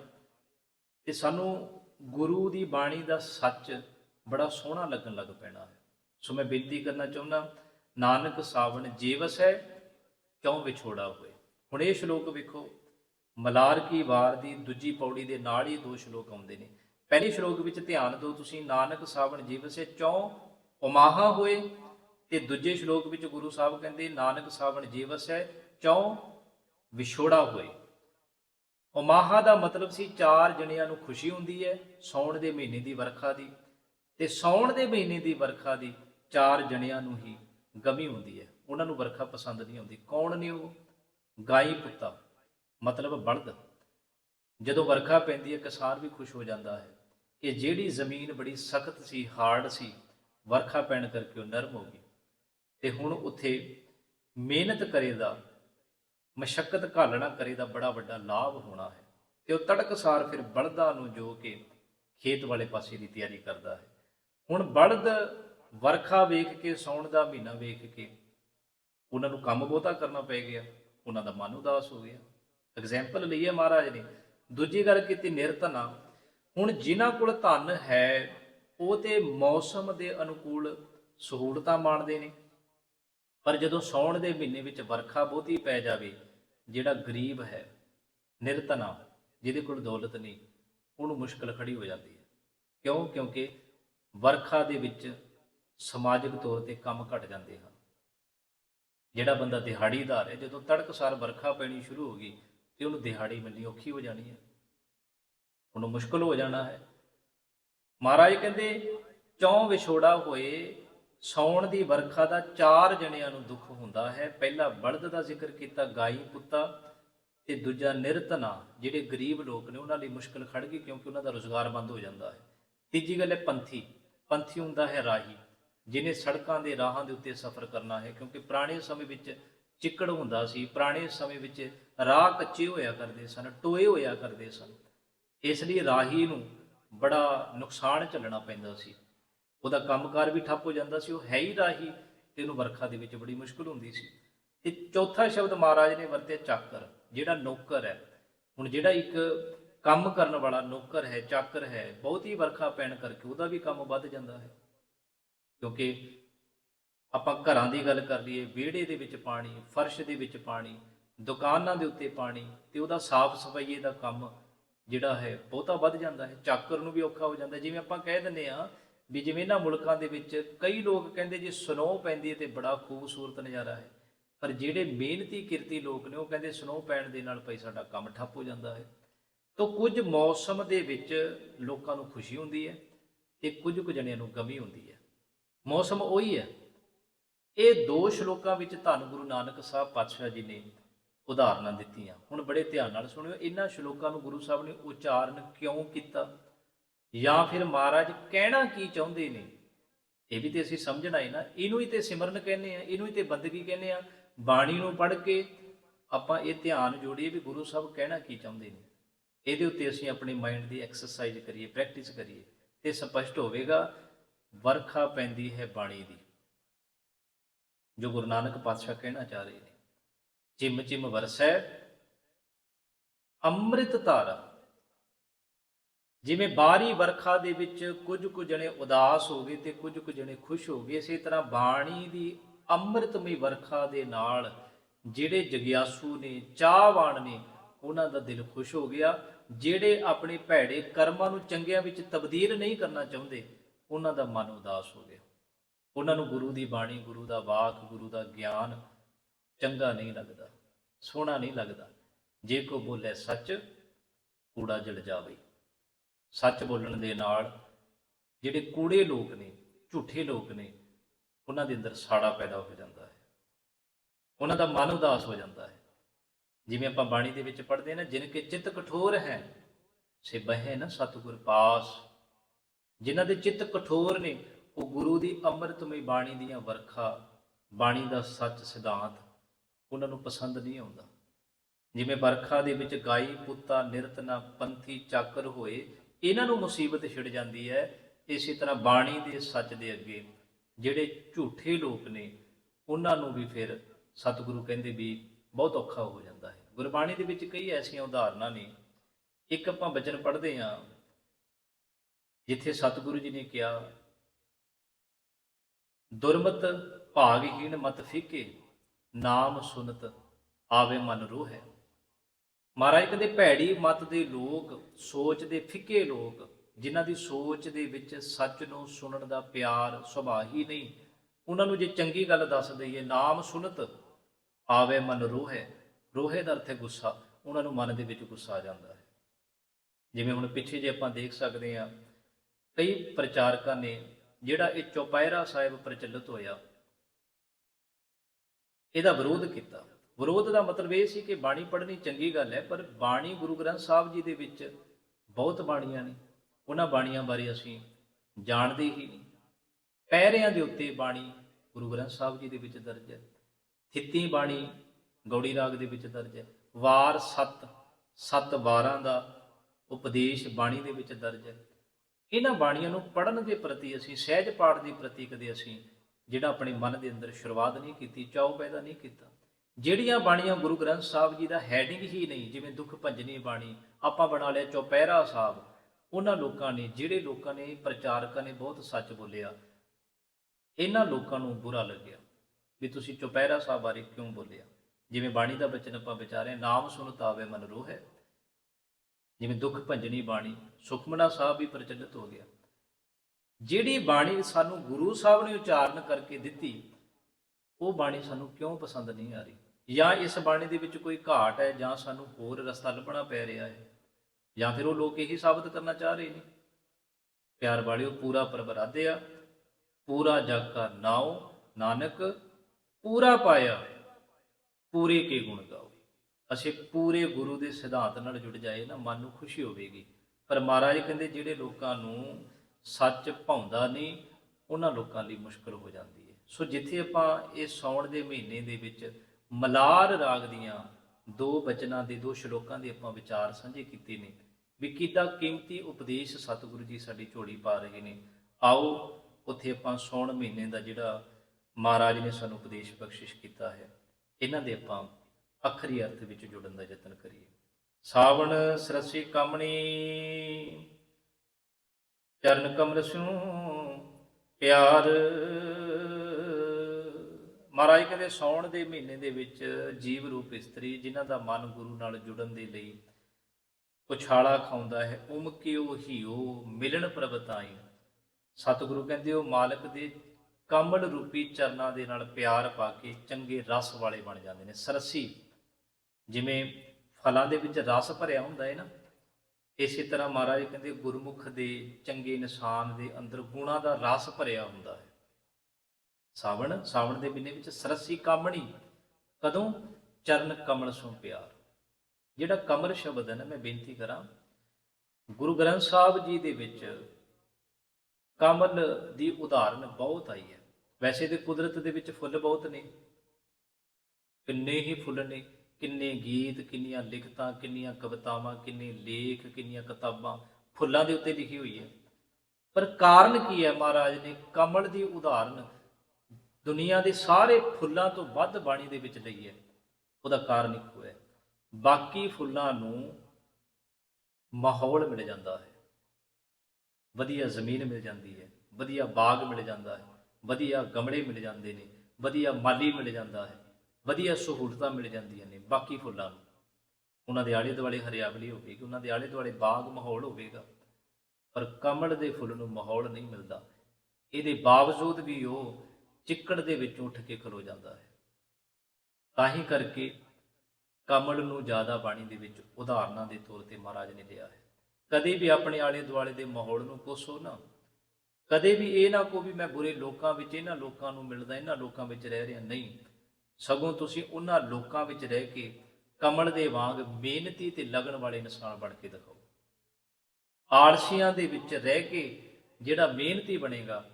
ਤੇ ਸਾਨੂੰ ਗੁਰੂ ਦੀ ਬਾਣੀ ਦਾ ਸੱਚ ਬੜਾ ਸੋਹਣਾ ਲੱਗਣ ਲੱਗ ਪੈਣਾ। ਹੈ ਸੋ ਮੈਂ ਬੇਨਤੀ ਕਰਨਾ ਚਾਹੁੰਦਾ, ਨਾਨਕ ਸਾਵਣ ਜੀਵਸ ਹੈ ਕਿਉਂ ਵਿਛੋੜਾ ਹੋਏ? ਹੁਣ ਇਹ ਸ਼ਲੋਕ ਵੇਖੋ। ਮਲਾਰ ਕੀ ਵਾਰ ਦੀ ਦੂਜੀ ਪੌੜੀ ਦੇ ਨਾਲ ਹੀ ਦੋ ਸ਼ਲੋਕ ਆਉਂਦੇ ਨੇ। ਪਹਿਲੇ ਸ਼ਲੋਕ ਵਿੱਚ ਧਿਆਨ ਦਿਓ ਤੁਸੀਂ, ਨਾਨਕ ਸਾਵਣ ਜੀਵਸੇ ਚੌ ਉਮਾਹਾ ਹੋਏ ਤੇ ਦੂਜੇ ਸ਼ਲੋਕ ਵਿੱਚ ਗੁਰੂ ਸਾਹਿਬ ਕਹਿੰਦੇ, ਨਾਨਕ ਸਾਵਣ ਜੀਵਸ ਹੈ ਚੌ ਵਿਛੋੜਾ ਹੋਏ। ਉਮਾਹਾ ਦਾ ਮਤਲਬ ਸੀ ਚਾਰ ਜਣਿਆਂ ਨੂੰ ਖੁਸ਼ੀ ਹੁੰਦੀ ਹੈ, ਸੌਣ ਦੇ ਮਹੀਨੇ ਦੀ ਵਰਖਾ ਦੀ। ਤੇ ਸੌਣ ਦੇ ਮਹੀਨੇ ਦੀ ਵਰਖਾ ਦੀ ਚਾਰ ਜਣਿਆਂ ਨੂੰ ਹੀ ਗਮੀ ਹੁੰਦੀ ਹੈ। ਉਹਨਾਂ ਨੂੰ ਵਰਖਾ ਪਸੰਦ ਨਹੀਂ ਆਉਂਦੀ। ਕੌਣ ਨੇ ਉਹ? ਗਾਈ ਪੁੱਤਾ। ਮਤਲਬ ਬਲਦ। ਜਦੋਂ ਵਰਖਾ ਪੈਂਦੀ ਹੈ ਕਿਸਾਨ ਵੀ ਖੁਸ਼ ਹੋ ਜਾਂਦਾ ਹੈ ਕਿ ਜਿਹੜੀ ਜ਼ਮੀਨ ਬੜੀ ਸਖਤ ਸੀ, ਹਾਰਡ ਸੀ, ਵਰਖਾ ਪੈਣ ਕਰਕੇ ਉਹ ਨਰਮ ਹੋ ਗਈ। ਤੇ ਹੁਣ ਉੱਥੇ ਮਿਹਨਤ ਕਰੇ ਦਾ, ਮਸ਼ਕਤ ਘਾਲਣਾ ਕਰੇ ਦਾ ਬੜਾ ਵੱਡਾ ਲਾਭ ਹੋਣਾ ਹੈ। ਤੇ ਉਹ ਤੜਕਸਾਰ ਫਿਰ ਬਲਦਾਂ ਨੂੰ ਜੋ ਕਿ ਖੇਤ ਵਾਲੇ ਪਾਸੇ ਦੀ ਤਿਆਰੀ ਕਰਦਾ ਹੈ। ਹੁਣ ਬਲਦ ਵਰਖਾ ਵੇਖ ਕੇ, ਸੌਣ ਦਾ ਮਹੀਨਾ ਵੇਖ ਕੇ ਉਹਨਾਂ ਨੂੰ ਕੰਮ ਬਹੁਤਾ ਕਰਨਾ ਪੈ ਗਿਆ, ਉਹਨਾਂ ਦਾ ਮਨ ਉਦਾਸ ਹੋ ਗਿਆ। ਐਗਜ਼ਾਮਪਲ ਲਈਏ ਮਹਾਰਾਜ ਨੇ। ਦੂਜੀ ਗੱਲ ਕੀਤੀ ਨਿਰਧਨਾ। ਹੁਣ ਜਿਨ੍ਹਾਂ ਕੋਲ ਧਨ ਹੈ, ਉਹ ਤੇ ਮੌਸਮ ਦੇ ਅਨੁਕੂਲ ਸਹੂਲਤਾਂ ਮਾਣਦੇ ਨੇ। ਪਰ ਜਦੋਂ ਸੌਣ ਦੇ ਮਹੀਨੇ ਵਿੱਚ ਵਰਖਾ ਬਹੁਤੀ ਪੈ ਜਾਵੇ, ਜਿਹੜਾ ਗਰੀਬ ਹੈ ਨਿਰਤਨਾ ਜਿਹਦੇ ਕੋਲ ਦੌਲਤ ਨਹੀਂ, ਉਹਨੂੰ ਮੁਸ਼ਕਲ ਖੜੀ ਹੋ ਜਾਂਦੀ ਹੈ। ਕਿਉਂ? ਕਿਉਂਕਿ ਵਰਖਾ ਦੇ ਵਿੱਚ ਸਮਾਜਿਕ ਤੌਰ ਤੇ ਕੰਮ ਘਟ ਜਾਂਦੇ ਹਨ। ਜਿਹੜਾ ਬੰਦਾ ਦਿਹਾੜੀਦਾਰ ਹੈ, ਜਦੋਂ ਤੜਕਸਾਰ ਵਰਖਾ ਪੈਣੀ ਸ਼ੁਰੂ ਹੋ ਗਈ ਤੇ ਉਹਨੂੰ ਦਿਹਾੜੀ ਮਿਲਣੀ ਔਖੀ ਹੋ ਜਾਣੀ ਹੈ। ਉਹਨੂੰ ਮੁਸ਼ਕਲ ਹੋ ਜਾਣਾ ਹੈ। ਮਹਾਰਾਜ ਕਹਿੰਦੇ, ਚੌਂ ਵਿਛੋੜਾ ਹੋਏ ਸੌਣ ਦੀ ਵਰਖਾ ਦਾ ਚਾਰ ਜਣਿਆਂ ਨੂੰ ਦੁੱਖ ਹੁੰਦਾ ਹੈ। ਪਹਿਲਾ ਬਲਦ ਦਾ ਜ਼ਿਕਰ ਕੀਤਾ, ਗਾਈ ਪੁੱਤਾ ਤੇ ਦੂਜਾ ਨਿਰਤਨਾ ਜਿਹੜੇ ਗਰੀਬ ਲੋਕ ਨੇ ਉਹਨਾਂ ਲਈ ਮੁਸ਼ਕਲ ਖੜ ਗਈ ਕਿਉਂਕਿ ਉਹਨਾਂ ਦਾ ਰੋਜ਼ਗਾਰ ਬੰਦ ਹੋ ਜਾਂਦਾ ਹੈ। ਤੀਜੀ ਗੱਲ ਹੈ ਪੰਥੀ। ਪੰਥੀ ਹੁੰਦਾ ਹੈ ਰਾਹੀ। ਜਿਨੇ ਸੜਕਾਂ ਦੇ ਰਾਹਾਂ ਦੇ ਉੱਤੇ ਸਫ਼ਰ ਕਰਨਾ ਹੈ, ਕਿਉਂਕਿ ਪੁਰਾਣੇ ਸਮੇਂ ਵਿੱਚ ਚਿੱਕੜ ਹੁੰਦਾ ਸੀ, ਪੁਰਾਣੇ ਸਮੇਂ ਵਿੱਚ ਰਾਹ ਕੱਚੇ ਹੋਇਆ ਕਰਦੇ ਸਨ, ਟੋਏ ਹੋਇਆ ਕਰਦੇ ਸਨ। ਇਸ ਲਈ ਰਾਹੀ ਨੂੰ ਬੜਾ ਨੁਕਸਾਨ ਝੱਲਣਾ ਪੈਂਦਾ ਸੀ। ਉਹਦਾ ਕੰਮਕਾਰ ਵੀ ਠੱਪ ਹੋ ਜਾਂਦਾ ਸੀ, ਉਹ ਹੈ ਹੀ ਰਾਹੀ, ਤੇ ਉਹਨੂੰ ਵਰਖਾ ਦੇ ਵਿੱਚ ਬੜੀ ਮੁਸ਼ਕਲ ਹੁੰਦੀ ਸੀ। ਤੇ ਚੌਥਾ ਸ਼ਬਦ ਮਹਾਰਾਜ ਨੇ ਵਰਤਿਆ ਚਾਕਰ, ਜਿਹੜਾ ਨੌਕਰ ਹੈ। ਹੁਣ ਜਿਹੜਾ ਇੱਕ ਕੰਮ ਕਰਨ ਵਾਲਾ ਨੌਕਰ ਹੈ, ਚਾਕਰ ਹੈ, ਬਹੁਤੀ ਵਰਖਾ ਪੈਣ ਕਰਕੇ ਉਹਦਾ ਵੀ ਕੰਮ ਵੱਧ ਜਾਂਦਾ ਹੈ। ਕਿਉਂਕਿ ਆਪਾਂ ਘਰਾਂ ਦੀ ਗੱਲ ਕਰ ਲਈਏ, ਵਿਹੜੇ ਦੇ ਵਿੱਚ ਪਾਣੀ, ਫਰਸ਼ ਦੇ ਵਿੱਚ ਪਾਣੀ, ਦੁਕਾਨਾਂ ਦੇ ਉੱਤੇ ਪਾਣੀ ਤੇ ਉਹਦਾ ਸਾਫ਼ ਸਫਾਈਏ ਦਾ ਕੰਮ ਜਿਹੜਾ ਹੈ ਬਹੁਤਾ ਵੱਧ ਜਾਂਦਾ ਹੈ। ਚਾਕਰ ਨੂੰ ਵੀ ਔਖਾ ਹੋ ਜਾਂਦਾ। ਜਿਵੇਂ ਆਪਾਂ ਕਹਿ ਦਿੰਦੇ ਆ ਵੀ ਜਿਵੇਂ ਇਹਨਾਂ ਮੁਲਕਾਂ ਦੇ ਵਿੱਚ ਕਈ ਲੋਕ ਕਹਿੰਦੇ ਜੀ ਸਨੋ ਪੈਂਦੀ ਹੈ ਤੇ ਬੜਾ ਖੂਬਸੂਰਤ ਨਜ਼ਾਰਾ ਹੈ। ਪਰ ਜਿਹੜੇ ਮਿਹਨਤੀ ਕਿਰਤੀ ਲੋਕ ਨੇ ਉਹ ਕਹਿੰਦੇ ਸਨੋ ਪੈਣ ਦੇ ਨਾਲ ਭਾਈ ਸਾਡਾ ਕੰਮ ਠੱਪ ਹੋ ਜਾਂਦਾ ਹੈ। ਤਾਂ ਕੁਝ ਮੌਸਮ ਦੇ ਵਿੱਚ ਲੋਕਾਂ ਨੂੰ ਖੁਸ਼ੀ ਹੁੰਦੀ ਹੈ ਤੇ ਕੁਝ ਕੁ ਜਣਿਆਂ ਨੂੰ ਗਮੀ ਹੁੰਦੀ ਹੈ। ਮੌਸਮ ਉਹੀ ਹੈ। ਇਹ ਦੋ ਸ਼ਲੋਕਾਂ ਵਿੱਚ ਧੰਨ ਗੁਰੂ ਨਾਨਕ ਸਾਹਿਬ ਪਾਤਸ਼ਾਹ ਜੀ ਨੇ ਉਦਾਹਰਨਾਂ ਦਿੱਤੀਆਂ। ਹੁਣ ਬੜੇ ਧਿਆਨ ਨਾਲ ਸੁਣਿਓ, ਇਹਨਾਂ ਸ਼ਲੋਕਾਂ ਨੂੰ ਗੁਰੂ ਸਾਹਿਬ ਨੇ ਉਚਾਰਨ ਕਿਉਂ ਕੀਤਾ? ਜਾਂ ਫਿਰ ਮਹਾਰਾਜ ਕਹਿਣਾ ਕੀ ਚਾਹੁੰਦੇ ਨੇ? ਇਹ ਵੀ ਤੇ ਅਸੀਂ ਸਮਝਣਾ ਹੈ ਨਾ। ਇਹਨੂੰ ਹੀ ਤੇ ਸਿਮਰਨ ਕਹਿੰਦੇ ਆ, ਇਹਨੂੰ ਹੀ ਤੇ ਬੰਦਗੀ ਕਹਿੰਦੇ ਆ। ਬਾਣੀ ਨੂੰ ਪੜ੍ਹ ਕੇ ਆਪਾਂ ਇਹ ਧਿਆਨ ਜੋੜੀਏ ਵੀ ਗੁਰੂ ਸਾਹਿਬ ਕਹਿਣਾ ਕੀ ਚਾਹੁੰਦੇ ਨੇ। ਇਹਦੇ ਉੱਤੇ ਅਸੀਂ ਆਪਣੇ ਮਾਈਂਡ ਦੀ ਐਕਸਰਸਾਈਜ਼ ਕਰੀਏ ਪ੍ਰੈਕਟਿਸ ਕਰੀਏ। ਤੇ ਸਪਸ਼ਟ ਹੋਵੇਗਾ ਵਰਖਾ ਪੈਂਦੀ ਹੈ ਬਾਣੀ ਦੀ, ਜੋ ਗੁਰੂ ਨਾਨਕ ਪਾਤਸ਼ਾਹ ਕਹਿਣਾ ਚਾਹ ਰਹੇ ਨੇ। ਚਿਮ ਚਿਮ ਵਰਸੈ, ਅੰਮ੍ਰਿਤ ਧਾਰਾ। ਜਿਵੇਂ ਬਾਹਰੀ ਵਰਖਾ ਦੇ ਵਿੱਚ ਕੁਝ ਕੁ ਜਣੇ ਉਦਾਸ ਹੋ ਗਏ ਤੇ ਕੁਝ ਕੁ ਜਣੇ ਖੁਸ਼ ਹੋ ਗਏ, ਇਸੇ ਤਰ੍ਹਾਂ ਬਾਣੀ ਦੀ ਅੰਮ੍ਰਿਤਮਈ ਵਰਖਾ ਦੇ ਨਾਲ ਜਿਹੜੇ ਜਗਿਆਸੂ ਨੇ, ਚਾਹਵਾਨ ਨੇ, ਉਹਨਾਂ ਦਾ ਦਿਲ ਖੁਸ਼ ਹੋ ਗਿਆ। ਜਿਹੜੇ ਆਪਣੇ ਭੈੜੇ ਕਰਮਾਂ ਨੂੰ ਚੰਗਿਆਂ ਵਿੱਚ ਤਬਦੀਲ ਨਹੀਂ ਕਰਨਾ ਚਾਹੁੰਦੇ ਉਹਨਾਂ ਦਾ ਮਨ ਉਦਾਸ ਹੋ ਗਿਆ। ਉਹਨਾਂ ਨੂੰ ਗੁਰੂ ਦੀ ਬਾਣੀ, ਗੁਰੂ ਦਾ ਵਾਕ, ਗੁਰੂ ਦਾ ਗਿਆਨ ਚੰਗਾ ਨਹੀਂ ਲੱਗਦਾ, ਸੋਹਣਾ ਨਹੀਂ ਲੱਗਦਾ। ਜੇ ਕੋ ਬੋਲੇ ਸੱਚ, ਕੂੜਾ ਜਲ ਜਾਵੇ। ਸੱਚ ਬੋਲਣ ਦੇ ਨਾਲ ਜਿਹੜੇ ਕੂੜੇ ਲੋਕ ਨੇ, ਝੂਠੇ ਲੋਕ ਨੇ, ਉਹਨਾਂ ਦੇ ਅੰਦਰ ਸਾੜਾ ਪੈਦਾ ਹੋ ਜਾਂਦਾ ਹੈ। ਉਹਨਾਂ ਦਾ ਮਨ ਉਦਾਸ ਹੋ ਜਾਂਦਾ ਹੈ। ਜਿਵੇਂ ਆਪਾਂ ਬਾਣੀ ਦੇ ਵਿੱਚ ਪੜ੍ਹਦੇ ਹਾਂ ਨਾ, ਜਿਨ ਕੇ ਚਿੱਤ ਕਠੋਰ ਹੈ, ਸੇ ਬਹਿ ਨਾ ਸਤਿਗੁਰ ਪਾਸ। ਜਿਨ੍ਹਾਂ ਦੇ ਚਿੱਤ ਕਠੋਰ ਨੇ, ਉਹ ਗੁਰੂ ਦੀ ਅੰਮ੍ਰਿਤਮਈ ਬਾਣੀ ਦੀਆਂ ਵਰਖਾ, ਬਾਣੀ ਦਾ ਸੱਚ ਸਿਧਾਂਤ ਉਹਨਾਂ ਨੂੰ ਪਸੰਦ ਨਹੀਂ ਆਉਂਦਾ। ਜਿਵੇਂ ਵਰਖਾ ਦੇ ਵਿੱਚ ਗਾਈ, ਪੁੱਤਾ ਨਿਰਤਨਾ ਪੰਥੀ, ਚਾਕਰ ਹੋਏ, ਇਹਨਾਂ ਨੂੰ ਮੁਸੀਬਤ ਛਿੜ ਜਾਂਦੀ ਹੈ। ਇਸੇ ਤਰ੍ਹਾਂ ਬਾਣੀ ਦੇ ਸੱਚ ਦੇ ਅੱਗੇ ਜਿਹੜੇ ਝੂਠੇ ਲੋਕ ਨੇ, ਉਹਨਾਂ ਨੂੰ ਵੀ ਫਿਰ ਸਤਿਗੁਰੂ ਕਹਿੰਦੇ ਵੀ ਬਹੁਤ ਔਖਾ ਹੋ ਜਾਂਦਾ ਹੈ। ਗੁਰਬਾਣੀ ਦੇ ਵਿੱਚ ਕਈ ਐਸੀਆਂ ਉਦਾਹਰਨਾਂ ਨੇ। ਇੱਕ ਆਪਾਂ ਬਚਨ ਪੜ੍ਹਦੇ ਹਾਂ। ਜਿੱਥੇ ਸਤਿਗੁਰੂ ਜੀ ਨੇ ਕਿਹਾ, ਦੁਰਮਤ ਭਾਗਹੀਣ ਮਤ ਫਿਕੇ, ਨਾਮ ਸੁਨਤ ਆਵੇ ਮਨ ਰੋਹੈ। ਮਹਾਰਾਜ ਕਹਿੰਦੇ ਭੈੜੀ ਮਤ ਦੇ ਲੋਕ, ਸੋਚ ਦੇ ਫਿੱਕੇ ਲੋਕ, ਜਿਨ੍ਹਾਂ ਦੀ ਸੋਚ ਦੇ ਵਿੱਚ ਸੱਚ ਨੂੰ ਸੁਣਨ ਦਾ ਪਿਆਰ ਸੁਭਾਅ ਹੀ ਨਹੀਂ, ਉਹਨਾਂ ਨੂੰ ਜੇ ਚੰਗੀ ਗੱਲ ਦੱਸ ਦਈਏ, ਨਾਮ ਸੁਨਤ ਆਵੇ ਮਨ ਰੋਹੇ। ਰੋਹੇ ਦਾ ਅਰਥ ਹੈ ਗੁੱਸਾ। ਉਹਨਾਂ ਨੂੰ ਮਨ ਦੇ ਵਿੱਚ ਗੁੱਸਾ ਆ ਜਾਂਦਾ ਹੈ। ਜਿਵੇਂ ਹੁਣ ਪਿੱਛੇ ਜੇ ਆਪਾਂ ਦੇਖ ਸਕਦੇ ਹਾਂ ਕਈ ਪ੍ਰਚਾਰਕਾਂ ਨੇ ਜਿਹੜਾ ਇਹ ਚੌਪਾਇਰਾ ਸਾਹਿਬ ਪ੍ਰਚਲਿਤ ਹੋਇਆ, ਇਹਦਾ ਵਿਰੋਧ ਕੀਤਾ। ਵਿਰੋਧ ਦਾ ਮਤਲਬ ਇਹ ਸੀ ਕਿ ਬਾਣੀ ਪੜ੍ਹਨੀ ਚੰਗੀ ਗੱਲ ਹੈ, ਪਰ ਬਾਣੀ ਗੁਰੂ ਗ੍ਰੰਥ ਸਾਹਿਬ ਜੀ ਦੇ ਵਿੱਚ ਬਹੁਤ ਬਾਣੀਆਂ ਨੇ। ਉਹਨਾਂ ਬਾਣੀਆਂ ਬਾਰੇ ਅਸੀਂ ਜਾਣਦੇ ਹੀ ਨਹੀਂ। ਪੈਰਿਆਂ ਦੇ ਉੱਤੇ ਬਾਣੀ ਗੁਰੂ ਗ੍ਰੰਥ ਸਾਹਿਬ ਜੀ ਦੇ ਵਿੱਚ ਦਰਜ ਹੈ। ਥਿੱਤੀ ਬਾਣੀ ਗੌੜੀ ਰਾਗ ਦੇ ਵਿੱਚ ਦਰਜ ਹੈ। ਵਾਰ ਸੱਤ ਸੱਤ ਵਾਰਾਂ ਦਾ ਉਪਦੇਸ਼ ਬਾਣੀ ਦੇ ਵਿੱਚ ਦਰਜ ਹੈ। ਇਹਨਾਂ ਬਾਣੀਆਂ ਨੂੰ ਪੜਨ ਦੇ ਪ੍ਰਤੀ ਅਸੀਂ ਸਹਿਜ ਪਾਠ ਦੇ ਪ੍ਰਤੀ ਕਦੇ ਅਸੀਂ ਜਿਹੜਾ ਆਪਣੇ ਮਨ ਦੇ ਅੰਦਰ ਸ਼ੁਰੂਆਤ ਨਹੀਂ ਕੀਤੀ, ਚਾਉ ਪੈਦਾ ਨਹੀਂ ਕੀਤਾ। ਜਿਹੜੀਆਂ ਬਾਣੀਆਂ ਗੁਰੂ ਗ੍ਰੰਥ ਸਾਹਿਬ ਜੀ ਦਾ ਹੈਡਿੰਗ ਹੀ ਨਹੀਂ, ਜਿਵੇਂ ਦੁੱਖ ਭੰਜਨੀ ਬਾਣੀ, ਆਪਾਂ ਬਣਾ ਲਿਆ ਚੌਪਹਿਰਾ ਸਾਹਿਬ, ਉਹਨਾਂ ਲੋਕਾਂ ਨੇ, ਜਿਹੜੇ ਲੋਕਾਂ ਨੇ, ਪ੍ਰਚਾਰਕਾਂ ਨੇ ਬਹੁਤ ਸੱਚ ਬੋਲਿਆ, ਇਹਨਾਂ ਲੋਕਾਂ ਨੂੰ ਬੁਰਾ ਲੱਗਿਆ। ਵੀ ਤੁਸੀਂ ਚੌਪਹਿਰਾ ਸਾਹਿਬ ਬਾਰੇ ਕਿਉਂ ਬੋਲਿਆ? ਜਿਵੇਂ ਬਾਣੀ ਦਾ ਬਚਨ ਆਪਾਂ ਵਿਚਾਰੇ ਨਾਮ ਸੁਨਤ ਆਵੇ ਮਨ ਹੈ ਜਿਵੇਂ ਦੁੱਖ ਭੰਜਨੀ ਬਾਣੀ, ਸੁਖਮਨਾ ਸਾਹਿਬ ਵੀ ਪ੍ਰਚਲਿਤ ਹੋ ਗਿਆ। ਜਿਹੜੀ ਬਾਣੀ ਸਾਨੂੰ ਗੁਰੂ ਸਾਹਿਬ ਨੇ ਉਚਾਰਨ ਕਰਕੇ ਦਿੱਤੀ, ਉਹ ਬਾਣੀ ਸਾਨੂੰ ਕਿਉਂ ਪਸੰਦ ਨਹੀਂ ਆ ਰਹੀ? ਜਾਂ ਇਸ ਬਾਣੀ ਦੇ ਵਿੱਚ ਕੋਈ ਘਾਟ ਹੈ, ਜਾਂ ਸਾਨੂੰ ਹੋਰ ਰਸਤਾ ਲੱਭਣਾ ਪੈ ਰਿਹਾ ਹੈ? ਜਾਂ ਫਿਰ ਉਹ ਲੋਕ ਇਹੀ ਸਾਬਤ ਕਰਨਾ ਚਾਹ ਰਹੇ ਨੇ? ਪਿਆਰ ਵਾਲਿਓ, ਪੂਰਾ ਪਰਬਰਾਧਿਆ ਪੂਰਾ ਜਗ ਕਾ ਨਾਉ, ਨਾਨਕ, ਪੂਰਾ ਪਾਇਆ, ਪੂਰੇ ਕੇ ਗੁਣ ਗਾ। ਅਸੀਂ ਪੂਰੇ ਗੁਰੂ ਦੇ ਸਿਧਾਂਤ ਨਾਲ ਜੁੜ ਜਾਏ ਨਾ ਮਨ ਨੂੰ ਖੁਸ਼ੀ ਹੋਵੇਗੀ। ਪਰ ਮਹਾਰਾਜ ਕਹਿੰਦੇ ਜਿਹੜੇ ਲੋਕਾਂ ਨੂੰ ਸੱਚ ਭਾਉਂਦਾ ਨਹੀਂ, ਉਹਨਾਂ ਲੋਕਾਂ ਲਈ ਮੁਸ਼ਕਲ ਹੋ ਜਾਂਦੀ ਹੈ। ਸੋ ਜਿੱਥੇ ਆਪਾਂ ਇਹ ਸੌਣ ਦੇ ਮਹੀਨੇ ਦੇ ਵਿੱਚ ਮਲਾਰ ਰਾਗ ਦੀਆਂ ਦੋ ਬਚਨਾਂ ਦੇ ਦੋ ਸ਼ਲੋਕਾਂ ਦੇ ਆਪਾਂ ਵਿਚਾਰ ਸਾਂਝੇ ਕੀਤੇ ਨੇ, ਵੀ ਕਿੱਦਾਂ ਕੀਮਤੀ ਉਪਦੇਸ਼ ਸਤਿਗੁਰੂ ਜੀ ਸਾਡੀ ਝੋਲੀ ਪਾ ਰਹੇ ਨੇ। ਆਓ, ਉੱਥੇ ਆਪਾਂ ਸੌਣ ਮਹੀਨੇ ਦਾ ਜਿਹੜਾ ਮਹਾਰਾਜ ਨੇ ਸਾਨੂੰ ਉਪਦੇਸ਼ ਬਖਸ਼ਿਸ਼ ਕੀਤਾ ਹੈ, ਇਹਨਾਂ ਦੇ ਆਪਾਂ ਅਖਰੀ ਅਰਥ ਵਿੱਚ ਜੁੜਨ ਦਾ ਯਤਨ ਕਰੀਏ। ਸਾਵਣ ਸਰਸੀ ਕਮਣੀ, ਚਰਨ ਕਮਲ ਸਿਉ, ਪਿਆਰ। ਮਹਾਰਾਜ ਕਹਿੰਦੇ ਸੌਣ ਦੇ ਮਹੀਨੇ ਦੇ ਵਿੱਚ ਜੀਵ ਰੂਪ ਇਸਤਰੀ, ਜਿਨ੍ਹਾਂ ਦਾ ਮਨ ਗੁਰੂ ਨਾਲ ਜੁੜਨ ਦੇ ਲਈ ਉਛਾਲਾ ਖਾਉਂਦਾ ਹੈ ਉਮਕਿਓ ਹੀਓ, ਮਿਲਣ ਪ੍ਰਭਤਾਈ ਸਤਿਗੁਰੂ ਕਹਿੰਦੇ, ਉਹ ਮਾਲਕ ਦੇ ਕਮਲ ਰੂਪੀ ਚਰਨਾਂ ਦੇ ਨਾਲ ਪਿਆਰ ਪਾ ਕੇ ਚੰਗੇ ਰਸ ਵਾਲੇ ਬਣ ਜਾਂਦੇ ਨੇ। ਸਰਸੀ ਜਿਵੇਂ ਫਲਾਂ ਦੇ ਵਿੱਚ ਰਸ ਭਰਿਆ ਹੁੰਦਾ ਹੈ ਨਾ, ਇਸੇ ਤਰ੍ਹਾਂ ਮਹਾਰਾਜ ਕਹਿੰਦੇ ਗੁਰਮੁਖ ਦੇ ਚੰਗੇ ਇਨਸਾਨ ਦੇ ਅੰਦਰ ਗੁਣਾਂ ਦਾ ਰਸ ਭਰਿਆ ਹੁੰਦਾ ਹੈ। ਸਾਵਣ ਸਾਵਣ ਦੇ ਮਹੀਨੇ ਵਿੱਚ ਸਰਸੀ ਕਾਮਣੀ, ਕਦੋਂ? ਚਰਨ ਕਮਲ ਸੋ ਪਿਆਰ। ਜਿਹੜਾ ਕਮਲ ਸ਼ਬਦ ਹੈ ਨਾ, ਮੈਂ ਬੇਨਤੀ ਕਰਾਂ, ਗੁਰੂ ਗ੍ਰੰਥ ਸਾਹਿਬ ਜੀ ਦੇ ਵਿੱਚ ਕਮਲ ਦੀ ਉਦਾਹਰਨ ਬਹੁਤ ਆਈ ਹੈ। ਵੈਸੇ ਤੇ ਕੁਦਰਤ ਦੇ ਵਿੱਚ ਫੁੱਲ ਬਹੁਤ ਨੇ, ਕਿੰਨੇ ਹੀ ਫੁੱਲ ਨੇ। ਕਿੰਨੇ ਗੀਤ, ਕਿੰਨੀਆਂ ਲਿਖਤਾਂ, ਕਿੰਨੀਆਂ ਕਵਿਤਾਵਾਂ, ਕਿੰਨੇ ਲੇਖ, ਕਿੰਨੀਆਂ ਕਿਤਾਬਾਂ ਫੁੱਲਾਂ ਦੇ ਉੱਤੇ ਲਿਖੀ ਹੋਈ ਹੈ। ਪਰ ਕਾਰਨ ਕੀ ਹੈ ਮਹਾਰਾਜ ਨੇ? ਕਮਲ ਦੀ ਉਦਾਹਰਨ ਦੁਨੀਆ ਦੇ ਸਾਰੇ ਫੁੱਲਾਂ ਤੋਂ ਵੱਧ ਬਾਣੀ ਦੇ ਵਿੱਚ ਲਈ ਹੈ। ਉਹਦਾ ਕਾਰਨ ਇੱਕੋ ਹੈ। ਬਾਕੀ ਫੁੱਲਾਂ ਨੂੰ ਮਾਹੌਲ ਮਿਲ ਜਾਂਦਾ ਹੈ। ਵਧੀਆ ਜ਼ਮੀਨ ਮਿਲ ਜਾਂਦੀ ਹੈ। ਵਧੀਆ ਬਾਗ ਮਿਲ ਜਾਂਦਾ ਹੈ। ਵਧੀਆ ਗਮਲੇ ਮਿਲ ਜਾਂਦੇ ਨੇ। ਵਧੀਆ ਮਾਲੀ ਮਿਲ ਜਾਂਦਾ ਹੈ। ਵਧੀਆ ਸਹੂਲਤਾਂ ਮਿਲ ਜਾਂਦੀਆਂ ਨੇ, ਬਾਕੀ ਫੁੱਲਾਂ ਨੂੰ। ਉਹਨਾਂ ਦੇ ਆਲੇ ਦੁਆਲੇ ਹਰਿਆਵਲੀ ਹੋਵੇਗੀ, ਉਹਨਾਂ ਦੇ ਆਲੇ ਦੁਆਲੇ ਬਾਗ ਮਾਹੌਲ ਹੋਵੇਗਾ, ਪਰ ਕਮਲ ਦੇ ਫੁੱਲ ਨੂੰ ਮਾਹੌਲ ਨਹੀਂ ਮਿਲਦਾ। ਇਹਦੇ ਬਾਵਜੂਦ ਵੀ ਉਹ ਚਿੱਕੜ ਦੇ ਵਿੱਚ ਉੱਠ ਕੇ ਖਲੋ ਜਾਂਦਾ ਹੈ। ਤਾਂ ਹੀ ਕਰਕੇ ਕਮਲ ਨੂੰ ਜ਼ਿਆਦਾ ਬਾਣੀ ਦੇ ਵਿੱਚ ਉਦਾਹਰਨਾਂ ਦੇ ਤੌਰ ਤੇ ਮਹਾਰਾਜ ਨੇ ਲਿਆ ਹੈ। ਕਦੇ ਵੀ ਆਪਣੇ ਆਲੇ ਦੁਆਲੇ ਦੇ ਮਾਹੌਲ ਨੂੰ ਕੋਸੋ ਨਾ। ਕਦੇ ਵੀ ਇਹ ਨਾ ਕੋ ਵੀ ਮੈਂ ਬੁਰੇ ਲੋਕਾਂ ਵਿੱਚ, ਇਹਨਾਂ ਲੋਕਾਂ ਨੂੰ ਮਿਲਦਾ, ਇਹਨਾਂ ਲੋਕਾਂ ਵਿੱਚ ਰਹਿ ਰਿਹਾ। ਨਹੀਂ ਸਗੋਂ ਤੁਸੀਂ ਉਹਨਾਂ ਲੋਕਾਂ ਵਿੱਚ ਰਹਿ ਕੇ ਕਮਲ ਦੇ ਵਾਂਗ ਮਿਹਨਤੀ ਤੇ ਲਗਨ ਵਾਲੇ ਇਨਸਾਨ ਬਣ ਕੇ ਦਿਖਾਓ। ਆਲਸੀਆਂ ਦੇ ਵਿੱਚ ਰਹਿ ਕੇ ਜਿਹੜਾ ਮਿਹਨਤੀ ਬਣੇਗਾ,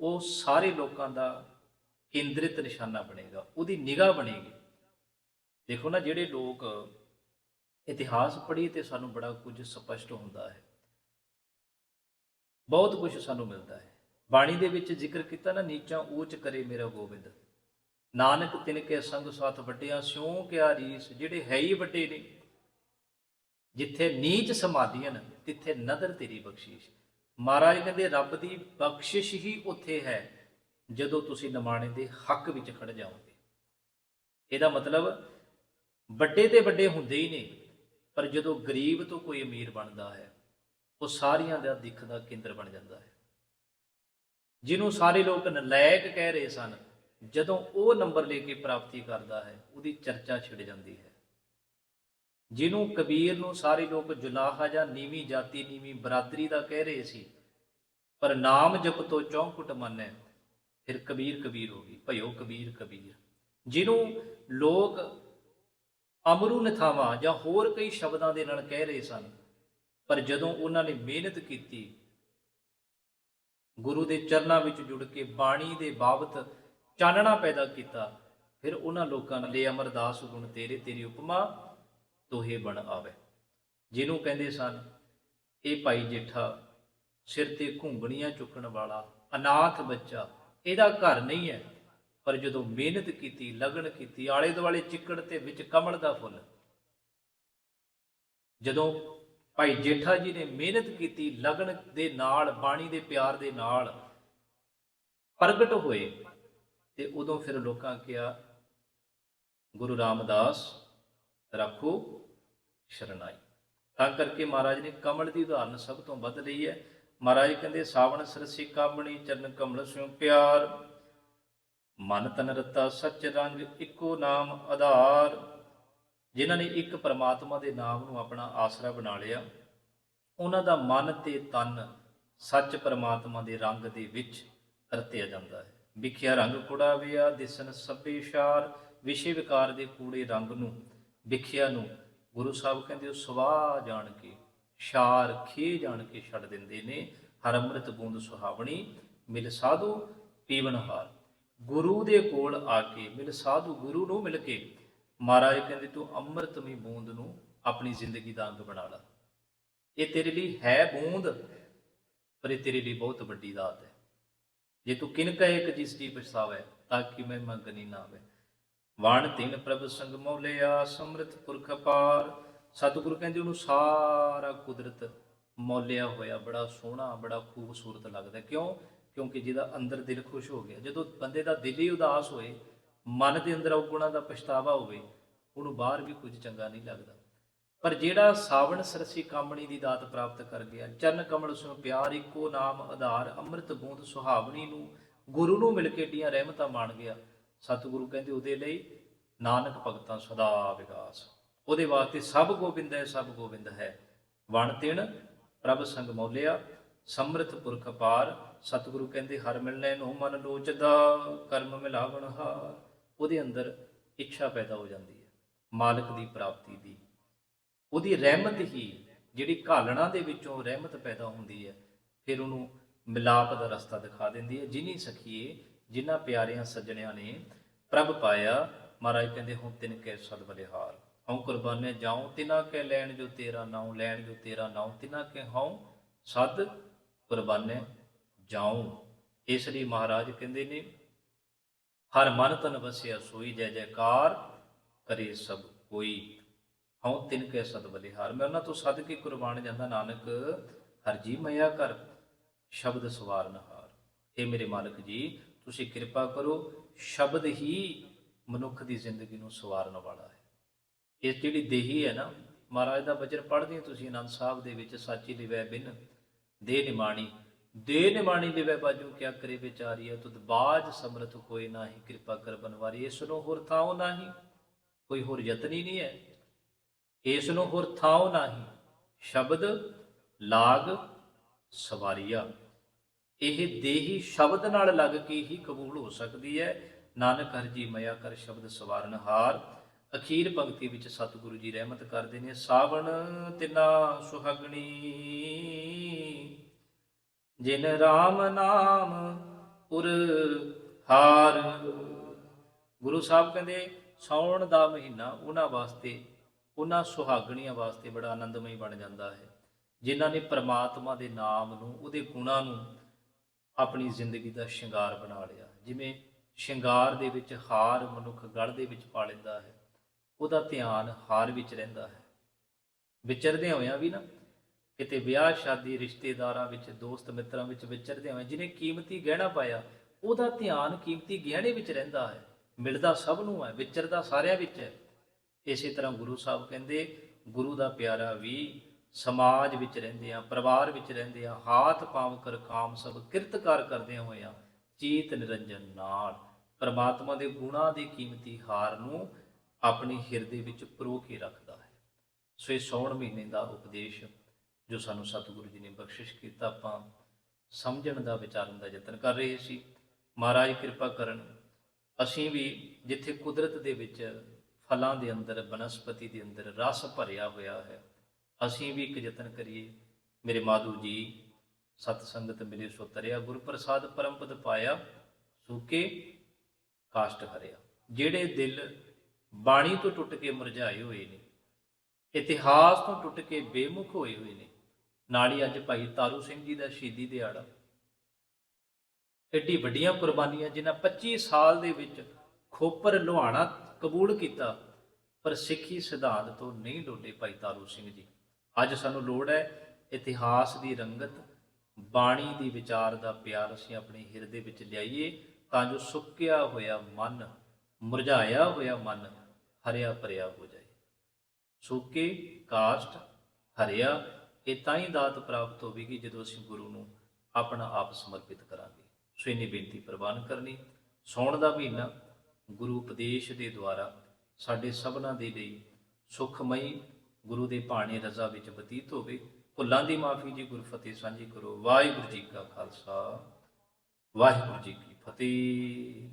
ਉਹ ਸਾਰੇ ਲੋਕਾਂ ਦਾ ਕੇਂਦਰਿਤ ਨਿਸ਼ਾਨਾ ਬਣੇਗਾ, ਉਹਦੀ ਨਿਗਾਹ ਬਣੇਗੀ। ਦੇਖੋ ਨਾ, ਜਿਹੜੇ ਲੋਕ ਇਤਿਹਾਸ ਪੜ੍ਹੀ ਤੇ ਸਾਨੂੰ ਬੜਾ ਕੁਝ ਸਪਸ਼ਟ ਹੁੰਦਾ ਹੈ। ਬਹੁਤ ਕੁਝ ਸਾਨੂੰ ਮਿਲਦਾ ਹੈ। ਬਾਣੀ ਦੇ ਵਿੱਚ ਜ਼ਿਕਰ ਕੀਤਾ ਨਾ, ਨੀਚਾ ਊਚ ਕਰੇ ਮੇਰਾ ਗੋਬਿੰਦ। ਨਾਨਕ ਤਿਨਕੇ ਸੰਗ ਸਾਥ ਵੱਡਿਆ, ਸਿਉ ਕਿਆ ਰੀਸ ਜਿਹੜੇ ਹੈ ਹੀ ਵੱਡੇ ਨੇ। ਜਿੱਥੇ ਨੀਚ ਸਮਾਧੀਆਂ ਤਿੱਥੇ ਨਦਰ ਤੇਰੀ ਬਖਸ਼ੀਸ਼। ਮਹਾਰਾਜ ਕਹਿੰਦੇ, ਰੱਬ ਦੀ ਬਖਸ਼ਿਸ਼ ਹੀ ਉੱਥੇ ਹੈ, ਜਦੋਂ ਤੁਸੀਂ ਨਿਮਾਣੇ ਦੇ ਹੱਕ ਵਿੱਚ ਖੜ ਜਾਓਗੇ। ਇਹਦਾ ਮਤਲਬ, ਵੱਡੇ ਤੇ ਵੱਡੇ ਹੁੰਦੇ ਹੀ ਨੇ, ਪਰ ਜਦੋਂ ਗਰੀਬ ਤੋਂ ਕੋਈ ਅਮੀਰ ਬਣਦਾ ਹੈ, ਉਹ ਸਾਰੀਆਂ ਦਾ ਦਿੱਖ ਦਾ ਕੇਂਦਰ ਬਣ ਜਾਂਦਾ ਹੈ। ਜਿਹਨੂੰ ਸਾਰੇ ਲੋਕ ਨਲਾਇਕ ਕਹਿ ਰਹੇ ਸਨ ਜਦੋਂ ਉਹ ਨੰਬਰ ਲੈ ਕੇ ਪ੍ਰਾਪਤੀ ਕਰਦਾ ਹੈ, ਉਹਦੀ ਚਰਚਾ ਛਿੜ ਜਾਂਦੀ ਹੈ। ਜਿਹਨੂੰ ਕਬੀਰ ਨੂੰ ਸਾਰੇ ਲੋਕ ਜੁਲਾਹਾ ਜਾਂ ਨੀਵੀਂ ਜਾਤੀ, ਨੀਵੀਂ ਬਰਾਦਰੀ ਦਾ ਕਹਿ ਰਹੇ ਸੀ, ਪਰ ਨਾਮ ਜਪ ਤੋਂ ਚੌਂਕੁਟ ਮੰਨੈ, ਫਿਰ ਕਬੀਰ ਕਬੀਰ ਹੋ ਗਈ, ਭਇਓ ਕਬੀਰ ਕਬੀਰ। ਜਿਹਨੂੰ ਲੋਕ ਅਮਰੂ ਨਥਾਵਾ ਜਾਂ ਹੋਰ ਕਈ ਸ਼ਬਦਾਂ ਦੇ ਨਾਲ ਕਹਿ ਰਹੇ ਸਨ, ਪਰ ਜਦੋਂ ਉਹਨਾਂ ਨੇ ਮਿਹਨਤ ਕੀਤੀ, ਗੁਰੂ ਦੇ ਚਰਨਾਂ ਵਿੱਚ ਜੁੜ ਕੇ ਬਾਣੀ ਦੇ ਬਾਬਤ ਚਾਨਣਾ ਪੈਦਾ ਕੀਤਾ। ਫਿਰ ਉਹਨਾਂ ਲੋਕਾਂ ਨੇ ਅਮਰਦਾਸ ਗੁਣ ਤੇਰੇ, ਤੇਰੀ ਉਪਮਾ ਤੋਹੇ ਬਣ ਆਵੇ। ਜਿਹਨੂੰ ਕਹਿੰਦੇ ਸਨ, ਇਹ ਭਾਈ ਜੇਠਾ ਸਿਰ ਤੇ ਘੁੰਗਣੀਆਂ ਚੁੱਕਣ ਵਾਲਾ ਅਨਾਥ ਬੱਚਾ, ਇਹਦਾ ਘਰ ਨਹੀਂ ਹੈ, ਪਰ ਜਦੋਂ ਮਿਹਨਤ ਕੀਤੀ, ਲਗਨ ਕੀਤੀ ਆਲੇ ਦੁਆਲੇ ਚਿੱਕੜ ਤੇ ਵਿੱਚ ਕਮਲ ਦਾ ਫੁੱਲ। ਜਦੋਂ ਭਾਈ ਜੇਠਾ ਜੀ ਨੇ ਮਿਹਨਤ ਕੀਤੀ, ਲਗਨ ਦੇ ਨਾਲ, ਬਾਣੀ ਦੇ ਪਿਆਰ ਦੇ ਨਾਲ ਪ੍ਰਗਟ ਹੋਏ ਤੇ ਉਦੋਂ ਫਿਰ ਲੋਕਾਂ ਕਿਹਾ, ਗੁਰੂ ਰਾਮਦਾਸ, ਰੱਖੋ ਸ਼ਰਨਾਈ। ਤਾਂ ਕਰਕੇ ਮਹਾਰਾਜ ਨੇ ਕਮਲ ਦੀ ਉਦਾਹਰਨ ਸਭ ਤੋਂ ਵੱਧ ਲਈ ਹੈ। ਮਹਾਰਾਜ ਕਹਿੰਦੇ, ਸਾਵਣ ਸਰਸੀ ਕਾਮਣੀ, ਚਰਨ ਕਮਲ ਸਿਉ ਪਿਆਰ। ਮਨ ਤਨ ਰਤਾ ਸੱਚ ਰੰਗ, ਇੱਕੋ ਨਾਮ ਆਧਾਰ। ਜਿਨ੍ਹਾਂ ਨੇ ਇੱਕ ਪਰਮਾਤਮਾ ਦੇ ਨਾਮ ਨੂੰ ਆਪਣਾ ਆਸਰਾ ਬਣਾ ਲਿਆ, ਉਹਨਾਂ ਦਾ ਮਨ ਤੇ ਤਨ ਸੱਚ ਪਰਮਾਤਮਾ ਦੇ ਰੰਗ ਦੇ ਵਿੱਚ ਰਤਿਆ ਜਾਂਦਾ ਹੈ। ਵਿਖਿਆ ਰੰਗ ਕੁੜਾ ਵਿਆ, ਦਿਸਨ ਸਭੇ ਸ਼ਾਰ, ਵਿਸ਼ੇ ਵਿਕਾਰ ਦੇ ਕੂੜੇ ਰੰਗ ਨੂੰ, ਵਿਖਿਆ ਨੂੰ, ਗੁਰੂ ਸਾਹਿਬ ਕਹਿੰਦੇ ਉਹ ਸਵਾਹ ਜਾਣ ਕੇ, ਸ਼ਾਰ ਖੇ ਜਾਣ ਕੇ ਛੱਡ ਦਿੰਦੇ ਨੇ, ਹਰ ਅੰਮ੍ਰਿਤ ਬੂੰਦ ਸੁਹਾਵਣੀ, ਮਿਲ ਸਾਧੂ ਪੀਵਨਹਾਰ ਗੁਰੂ ਦੇ ਕੋਲ ਆ ਕੇ, ਮਿਲ ਸਾਧੂ ਗੁਰੂ ਨੂੰ ਮਿਲ ਕੇ, ਮਹਾਰਾਜ ਕਹਿੰਦੇ ਤੂੰ ਅੰਮ੍ਰਿਤਮਈ ਬੂੰਦ ਨੂੰ ਆਪਣੀ ਜ਼ਿੰਦਗੀ ਦਾ ਅੰਗ ਬਣਾ ਲੈ। ਇਹ ਤੇਰੇ ਲਈ ਹੈ ਬੂੰਦ, ਪਰ ਇਹ ਤੇਰੇ ਲਈ ਬਹੁਤ ਵੱਡੀ ਦਾਤ ਹੈ। ਜੇ ਤੂੰ ਕਿਨ ਕਹੇ ਇੱਕ ਜਿਸ ਦੀ ਪਛਤਾਵੇ, ਤਾਂ ਕਿ ਮੈਂ ਮੰਗਣੀ ਨਾ ਆਵੇ। ਵਾਣ ਤਿੰਨ ਪ੍ਰਭ ਸੰਗ ਮੌਲਿਆ ਸਮ੍ਰਿਤ ਪੁਰਖ ਪਾਰ। ਸਤਿਗੁਰੂ ਕਹਿੰਦੇ ਉਹਨੂੰ ਸਾਰਾ ਕੁਦਰਤ ਮੌਲਿਆ ਹੋਇਆ, ਬੜਾ ਸੋਹਣਾ, ਬੜਾ ਖੂਬਸੂਰਤ ਲੱਗਦਾ। ਕਿਉਂ? ਕਿਉਂਕਿ ਜਿਹਦਾ ਅੰਦਰ ਦਿਲ ਖੁਸ਼ ਹੋ ਗਿਆ। ਜਦੋਂ ਬੰਦੇ ਦਾ ਦਿਲ ਹੀ ਉਦਾਸ ਹੋਏ, ਮਨ ਦੇ ਅੰਦਰ ਔਗੁਣਾਂ ਦਾ ਪਛਤਾਵਾ ਹੋਵੇ, ਉਹਨੂੰ ਬਾਹਰ ਵੀ ਕੁਝ ਚੰਗਾ ਨਹੀਂ ਲੱਗਦਾ। ਪਰ ਜਿਹੜਾ ਸਾਵਣ ਸਰਸੀ ਕਾਮਣੀ ਦੀ ਦਾਤ ਪ੍ਰਾਪਤ ਕਰ ਗਿਆ, ਚਰਨ ਕਮਲ ਸੁ ਪਿਆਰ, ਇੱਕੋ ਨਾਮ ਆਧਾਰ, ਅੰਮ੍ਰਿਤ ਬੂੰਦ ਸੁਹਾਵਣੀ ਨੂੰ ਗੁਰੂ ਨੂੰ ਮਿਲ ਕੇ ਡੀਆਂ ਰਹਿਮਤਾਂ ਮਾਣ ਗਿਆ। ਸਤਿਗੁਰੂ ਕਹਿੰਦੇ, ਉਹਦੇ ਲਈ ਨਾਨਕ ਭਗਤਾਂ ਸਦਾ ਵਿਕਾਸ ਉਹਦੇ ਵਾਸਤੇ ਸਭ ਗੋਬਿੰਦ ਹੈ, ਸਭ ਗੋਬਿੰਦ ਹੈ। ਵਣ ਤਿਣ, ਪ੍ਰਭ ਸੰਗ ਮੌਲਿਆ, ਸਮ੍ਰਿਤ ਪੁਰਖ ਪਾਰ। ਸਤਿਗੁਰੂ ਕਹਿੰਦੇ, ਹਰ ਮਿਲਣੇ ਨੂੰ ਮਨ ਲੋਚਦਾ, ਕਰਮ ਮਿਲਾਵਣ ਹਾਰ। ਉਹਦੇ ਅੰਦਰ ਇੱਛਾ ਪੈਦਾ ਹੋ ਜਾਂਦੀ ਹੈ, ਮਾਲਕ ਦੀ ਪ੍ਰਾਪਤੀ ਦੀ। ਉਹਦੀ ਰਹਿਮਤ ਹੀ ਜਿਹੜੀ ਘਾਲਣਾ ਦੇ ਵਿੱਚੋਂ ਰਹਿਮਤ ਪੈਦਾ ਹੁੰਦੀ ਹੈ, ਫਿਰ ਉਹਨੂੰ ਮਿਲਾਪ ਦਾ ਰਸਤਾ ਦਿਖਾ ਦਿੰਦੀ ਹੈ। ਜਿਨੀ ਸਖੀਏ ਜਿਨ੍ਹਾਂ ਪਿਆਰਿਆਂ ਸੱਜਣਿਆਂ ਨੇ ਪ੍ਰਭ ਪਾਇਆ, ਮਹਾਰਾਜ ਕਹਿੰਦੇ, ਹੁਣ ਤਿੰਨ ਕੈ ਸਦ ਬਲਿਹਾਰ। ਹਉ ਕੁਰਬਾਨੇ ਜਾਉ, ਤਿਨਾ ਕੈ ਲੈਣ ਜੋ ਤੇਰਾ ਨਾਉ, ਲੈਣ ਜੋ ਤੇਰਾ ਨਾਉ, ਤਿਨਾ ਕੈ ਹਉ, ਸਦ ਕੁਰਬਾਨੇ ਜਾਉ। ਇਸ ਲਈ ਮਹਾਰਾਜ ਕਹਿੰਦੇ ਨੇ, ਹਰ ਮਨ ਤਨ ਵਸਿਆ ਸੋਈ, ਜੈ ਜੈਕਾਰ ਕਰੇ ਸਭ ਕੋਈ। ਹਉ ਤਿਨ ਕੈ ਸਦ ਬਲਿਹਾਰ। ਮੈਂ ਉਹਨਾਂ ਤੋਂ ਸਦ ਕੇ ਕੁਰਬਾਨ ਜਾਂਦਾ, ਨਾਨਕ ਹਰਜੀ ਮਇਆ ਕਰ ਸ਼ਬਦ ਸਵਾਰਨ ਹਾਰ ਇਹ ਮੇਰੇ ਮਾਲਕ ਜੀ, ਤੁਸੀਂ ਕਿਰਪਾ ਕਰੋ, ਸ਼ਬਦ ਹੀ ਮਨੁੱਖ ਦੀ ਜ਼ਿੰਦਗੀ ਨੂੰ ਸਵਾਰਨ ਵਾਲਾ ਹੈ। ਇਹ ਜਿਹੜੀ ਦੇਹੀ ਹੈ ਨਾ, ਮਹਾਰਾਜ ਦਾ ਬਚਨ ਪੜ੍ਹਦੇ ਹੋ ਤੁਸੀਂ ਆਨੰਦ ਸਾਹਿਬ ਦੇ ਵਿੱਚ ਸਾਚੀ ਲਿਵੈ ਬਿਨ ਦੇ ਨਿਮਾਣੀ। ਦੇ ਨਿਮਾਣੀ ਲਿਵੈ ਬਾਜੂ, ਕਿਆ ਕਰੇ ਵਿਚਾਰੀਆ, ਤੁਧ ਬਾਜ ਸਮਰਥ ਹੋਏ ਨਾਹੀ, ਕਿਰਪਾ ਕਰ ਬਨਵਾਰੀ। ਇਸ ਨੂੰ ਹੋਰ ਥਾਉ ਨਾਹੀ, ਕੋਈ ਹੋਰ ਯਤਨ ਹੀ ਨਹੀਂ ਹੈ। ਇਸ ਨੂੰ ਹੋਰ ਥਾਉ ਨਾਹੀ, ਸ਼ਬਦ, ਲਾਗ, ਸਵਾਰੀਆ। ਇਹ ਦੇਹੀ ਸ਼ਬਦ ਨਾਲ ਲੱਗ ਕੇ ਹੀ ਕਬੂਲ ਹੋ ਸਕਦੀ ਹੈ। ਨਾਨਕ ਹਰ ਜੀ ਮਇਆ ਕਰ ਸ਼ਬਦ ਸਵਾਰਨ ਹਾਰ। ਅਖੀਰ ਪੰਕਤੀ ਵਿੱਚ ਸਤਿਗੁਰੂ ਜੀ ਰਹਿਮਤ ਕਰਦੇ ਨੇ। ਸਾਵਣ ਤਿਨਾ ਸੁਹਾਗਣੀ। ਜਿਨ RAM ਨਾਮ ਉਰ ਹਾਰ। ਗੁਰੂ ਸਾਹਿਬ ਕਹਿੰਦੇ, ਸੌਣ ਦਾ ਮਹੀਨਾ ਉਹਨਾਂ ਵਾਸਤੇ ਉਹਨਾਂ ਸੁਹਾਗਣੀਆਂ ਵਾਸਤੇ ਬੜਾ ਆਨੰਦਮਈ ਬਣ ਜਾਂਦਾ ਹੈ। ਜਿਨ੍ਹਾਂ ਨੇ ਪ੍ਰਮਾਤਮਾ ਦੇ ਨਾਮ ਨੂੰ, ਉਹਦੇ ਗੁਣਾਂ ਨੂੰ ਆਪਣੀ ਜ਼ਿੰਦਗੀ ਦਾ ਸ਼ਿੰਗਾਰ ਬਣਾ ਲਿਆ। ਜਿਵੇਂ ਸ਼ਿੰਗਾਰ ਦੇ ਵਿੱਚ ਹਾਰ ਮਨੁੱਖ ਗੜ ਦੇ ਵਿੱਚ ਪਾ ਲੈਂਦਾ ਹੈ, ਉਹਦਾ ਧਿਆਨ ਹਾਰ ਵਿੱਚ ਰਹਿੰਦਾ ਹੈ। ਵਿਚਰਦੇ ਹੋਇਆਂ ਵੀ ਨਾ, ਕਿਤੇ ਵਿਆਹ, ਸ਼ਾਦੀ, ਰਿਸ਼ਤੇਦਾਰਾਂ ਵਿੱਚ, ਦੋਸਤ ਮਿੱਤਰਾਂ ਵਿੱਚ ਵਿਚਰਦੇ ਹੋਏ ਜਿਹਨੇ ਕੀਮਤੀ ਗਹਿਣਾ ਪਾਇਆ, ਉਹਦਾ ਧਿਆਨ ਕੀਮਤੀ ਗਹਿਣੇ ਵਿੱਚ ਰਹਿੰਦਾ ਹੈ। ਮਿਲਦਾ ਸਭ ਨੂੰ ਹੈ, ਵਿਚਰਦਾ ਸਾਰਿਆਂ ਵਿੱਚ ਹੈ। ਇਸੇ ਤਰ੍ਹਾਂ ਗੁਰੂ ਸਾਹਿਬ ਕਹਿੰਦੇ, ਗੁਰੂ ਦਾ ਪਿਆਰਾ ਵੀ ਸਮਾਜ ਵਿੱਚ ਰਹਿੰਦੇ ਆ, ਪਰਿਵਾਰ ਵਿੱਚ ਰਹਿੰਦੇ ਆ, ਹਾਥ ਪਾਵ ਕਰ ਕਾਮ ਸਭ ਕਿਰਤਕਾਰ ਕਰਦੇ ਹੋਇਆ ਚੀਤ ਨਿਰੰਜਨ ਨਾਲ। ਪਰਮਾਤਮਾ ਦੇ ਗੁਣਾਂ ਦੀ ਕੀਮਤੀ ਹਾਰ ਨੂੰ ਆਪਣੀ ਹਿਰਦੇ ਵਿੱਚ ਪਰੋ ਕੇ ਰੱਖਦਾ ਹੈ। ਸੋ ਇਹ ਸੌਣ ਮਹੀਨੇ ਦਾ ਉਪਦੇਸ਼ ਜੋ ਸਾਨੂੰ ਸਤਿਗੁਰੂ ਜੀ ਨੇ ਬਖਸ਼ਿਸ਼ ਕੀਤਾ, ਆਪਾਂ ਸਮਝਣ ਦਾ, ਵਿਚਾਰਨ ਦਾ ਯਤਨ ਕਰ ਰਹੇ ਸੀ। ਮਹਾਰਾਜ ਕਿਰਪਾ ਕਰਨ, ਅਸੀਂ ਵੀ ਜਿੱਥੇ ਕੁਦਰਤ ਦੇ ਵਿੱਚ ਫਲਾਂ ਦੇ ਅੰਦਰ, ਬਨਸਪਤੀ ਦੇ ਅੰਦਰ ਰਸ ਭਰਿਆ ਹੋਇਆ ਹੈ। ਅਸੀਂ ਵੀ ਇੱਕ ਯਤਨ ਕਰੀਏ। ਮੇਰੇ ਮਾਧੂ ਜੀ, ਸਤ ਸੰਗਤ ਮਿਲੇ ਸੋ ਤਰਿਆ ਗੁਰ ਪ੍ਰਸਾਦ ਪਰਮ ਪਾਇਆ, ਸੂਕੇ, ਕਾਸ਼ਟ ਹਰਿਆ। ਜਿਹੜੇ ਦਿਲ ਬਾਣੀ ਤੋਂ ਟੁੱਟ ਕੇ ਮੁਰਝਾਏ ਹੋਏ ਨੇ, ਇਤਿਹਾਸ ਤੋਂ ਟੁੱਟ ਕੇ ਬੇਮੁਖ ਹੋਏ ਹੋਏ ਨੇ, ਨਾਲ ਹੀ ਅੱਜ ਭਾਈ ਤਾਰੂ ਸਿੰਘ ਜੀ ਦਾ ਸ਼ਹੀਦੀ ਦਿਹਾੜਾ। ਐਡੀ ਵੱਡੀਆਂ ਕੁਰਬਾਨੀਆਂ ਜਿਨ੍ਹਾਂ 25 ਸਾਲ ਦੇ ਵਿੱਚ ਖੋਪਰ ਲੋਹਾਣਾ ਕਬੂਲ ਕੀਤਾ, ਪਰ ਸਿੱਖੀ ਸਿਧਾਂਤ ਤੋਂ ਨਹੀਂ ਡੋਲੇ ਭਾਈ ਤਾਰੂ ਸਿੰਘ ਜੀ। ਅੱਜ ਸਾਨੂੰ ਲੋੜ ਹੈ ਇਤਿਹਾਸ ਦੀ ਰੰਗਤ, ਬਾਣੀ ਦੀ ਵਿਚਾਰ ਦਾ ਪਿਆਰ ਅਸੀਂ ਆਪਣੇ ਹਿਰਦੇ ਵਿੱਚ ਲਿਆਈਏ, ਤਾਂ ਜੋ ਸੁੱਕਿਆ ਹੋਇਆ ਮਨ, ਮੁਰਝਾਇਆ ਹੋਇਆ ਮਨ ਹਰਿਆ ਭਰਿਆ ਹੋ ਜਾਏ। ਸੁੱਕੇ, ਕਾਸ਼ਟ, ਹਰਿਆ, ਇਹ ਤਾਂ ਹੀ ਦਾਤ ਪ੍ਰਾਪਤ ਹੋਵੇਗੀ ਜਦੋਂ ਅਸੀਂ ਗੁਰੂ ਨੂੰ ਆਪਣਾ ਆਪ ਸਮਰਪਿਤ ਕਰਾਂਗੇ। ਸੋ ਇਹਨੀ ਬੇਨਤੀ ਪ੍ਰਵਾਨ ਕਰਨੀ, ਸੌਣ ਦਾ ਮਹੀਨਾ ਗੁਰੂ ਉਪਦੇਸ਼ ਦੇ ਦੁਆਰਾ ਸਾਡੇ ਸਭਨਾਂ ਦੇ ਲਈ ਸੁਖਮਈ ਗੁਰੂ ਦੇ ਭਾਣੇ ਰਜ਼ਾ ਵਿੱਚ ਬਤੀਤ ਹੋਵੇ। ਭੁੱਲਾਂ ਦੀ ਮਾਫੀ ਜੀ ਗੁਰਫਤਿਹ ਸਾਂਝੀ ਕਰੋ। ਵਾਹਿਗੁਰੂ ਜੀ ਕਾ ਖਾਲਸਾ, ਵਾਹਿਗੁਰੂ ਜੀ ਕੀ ਫਤਿਹ।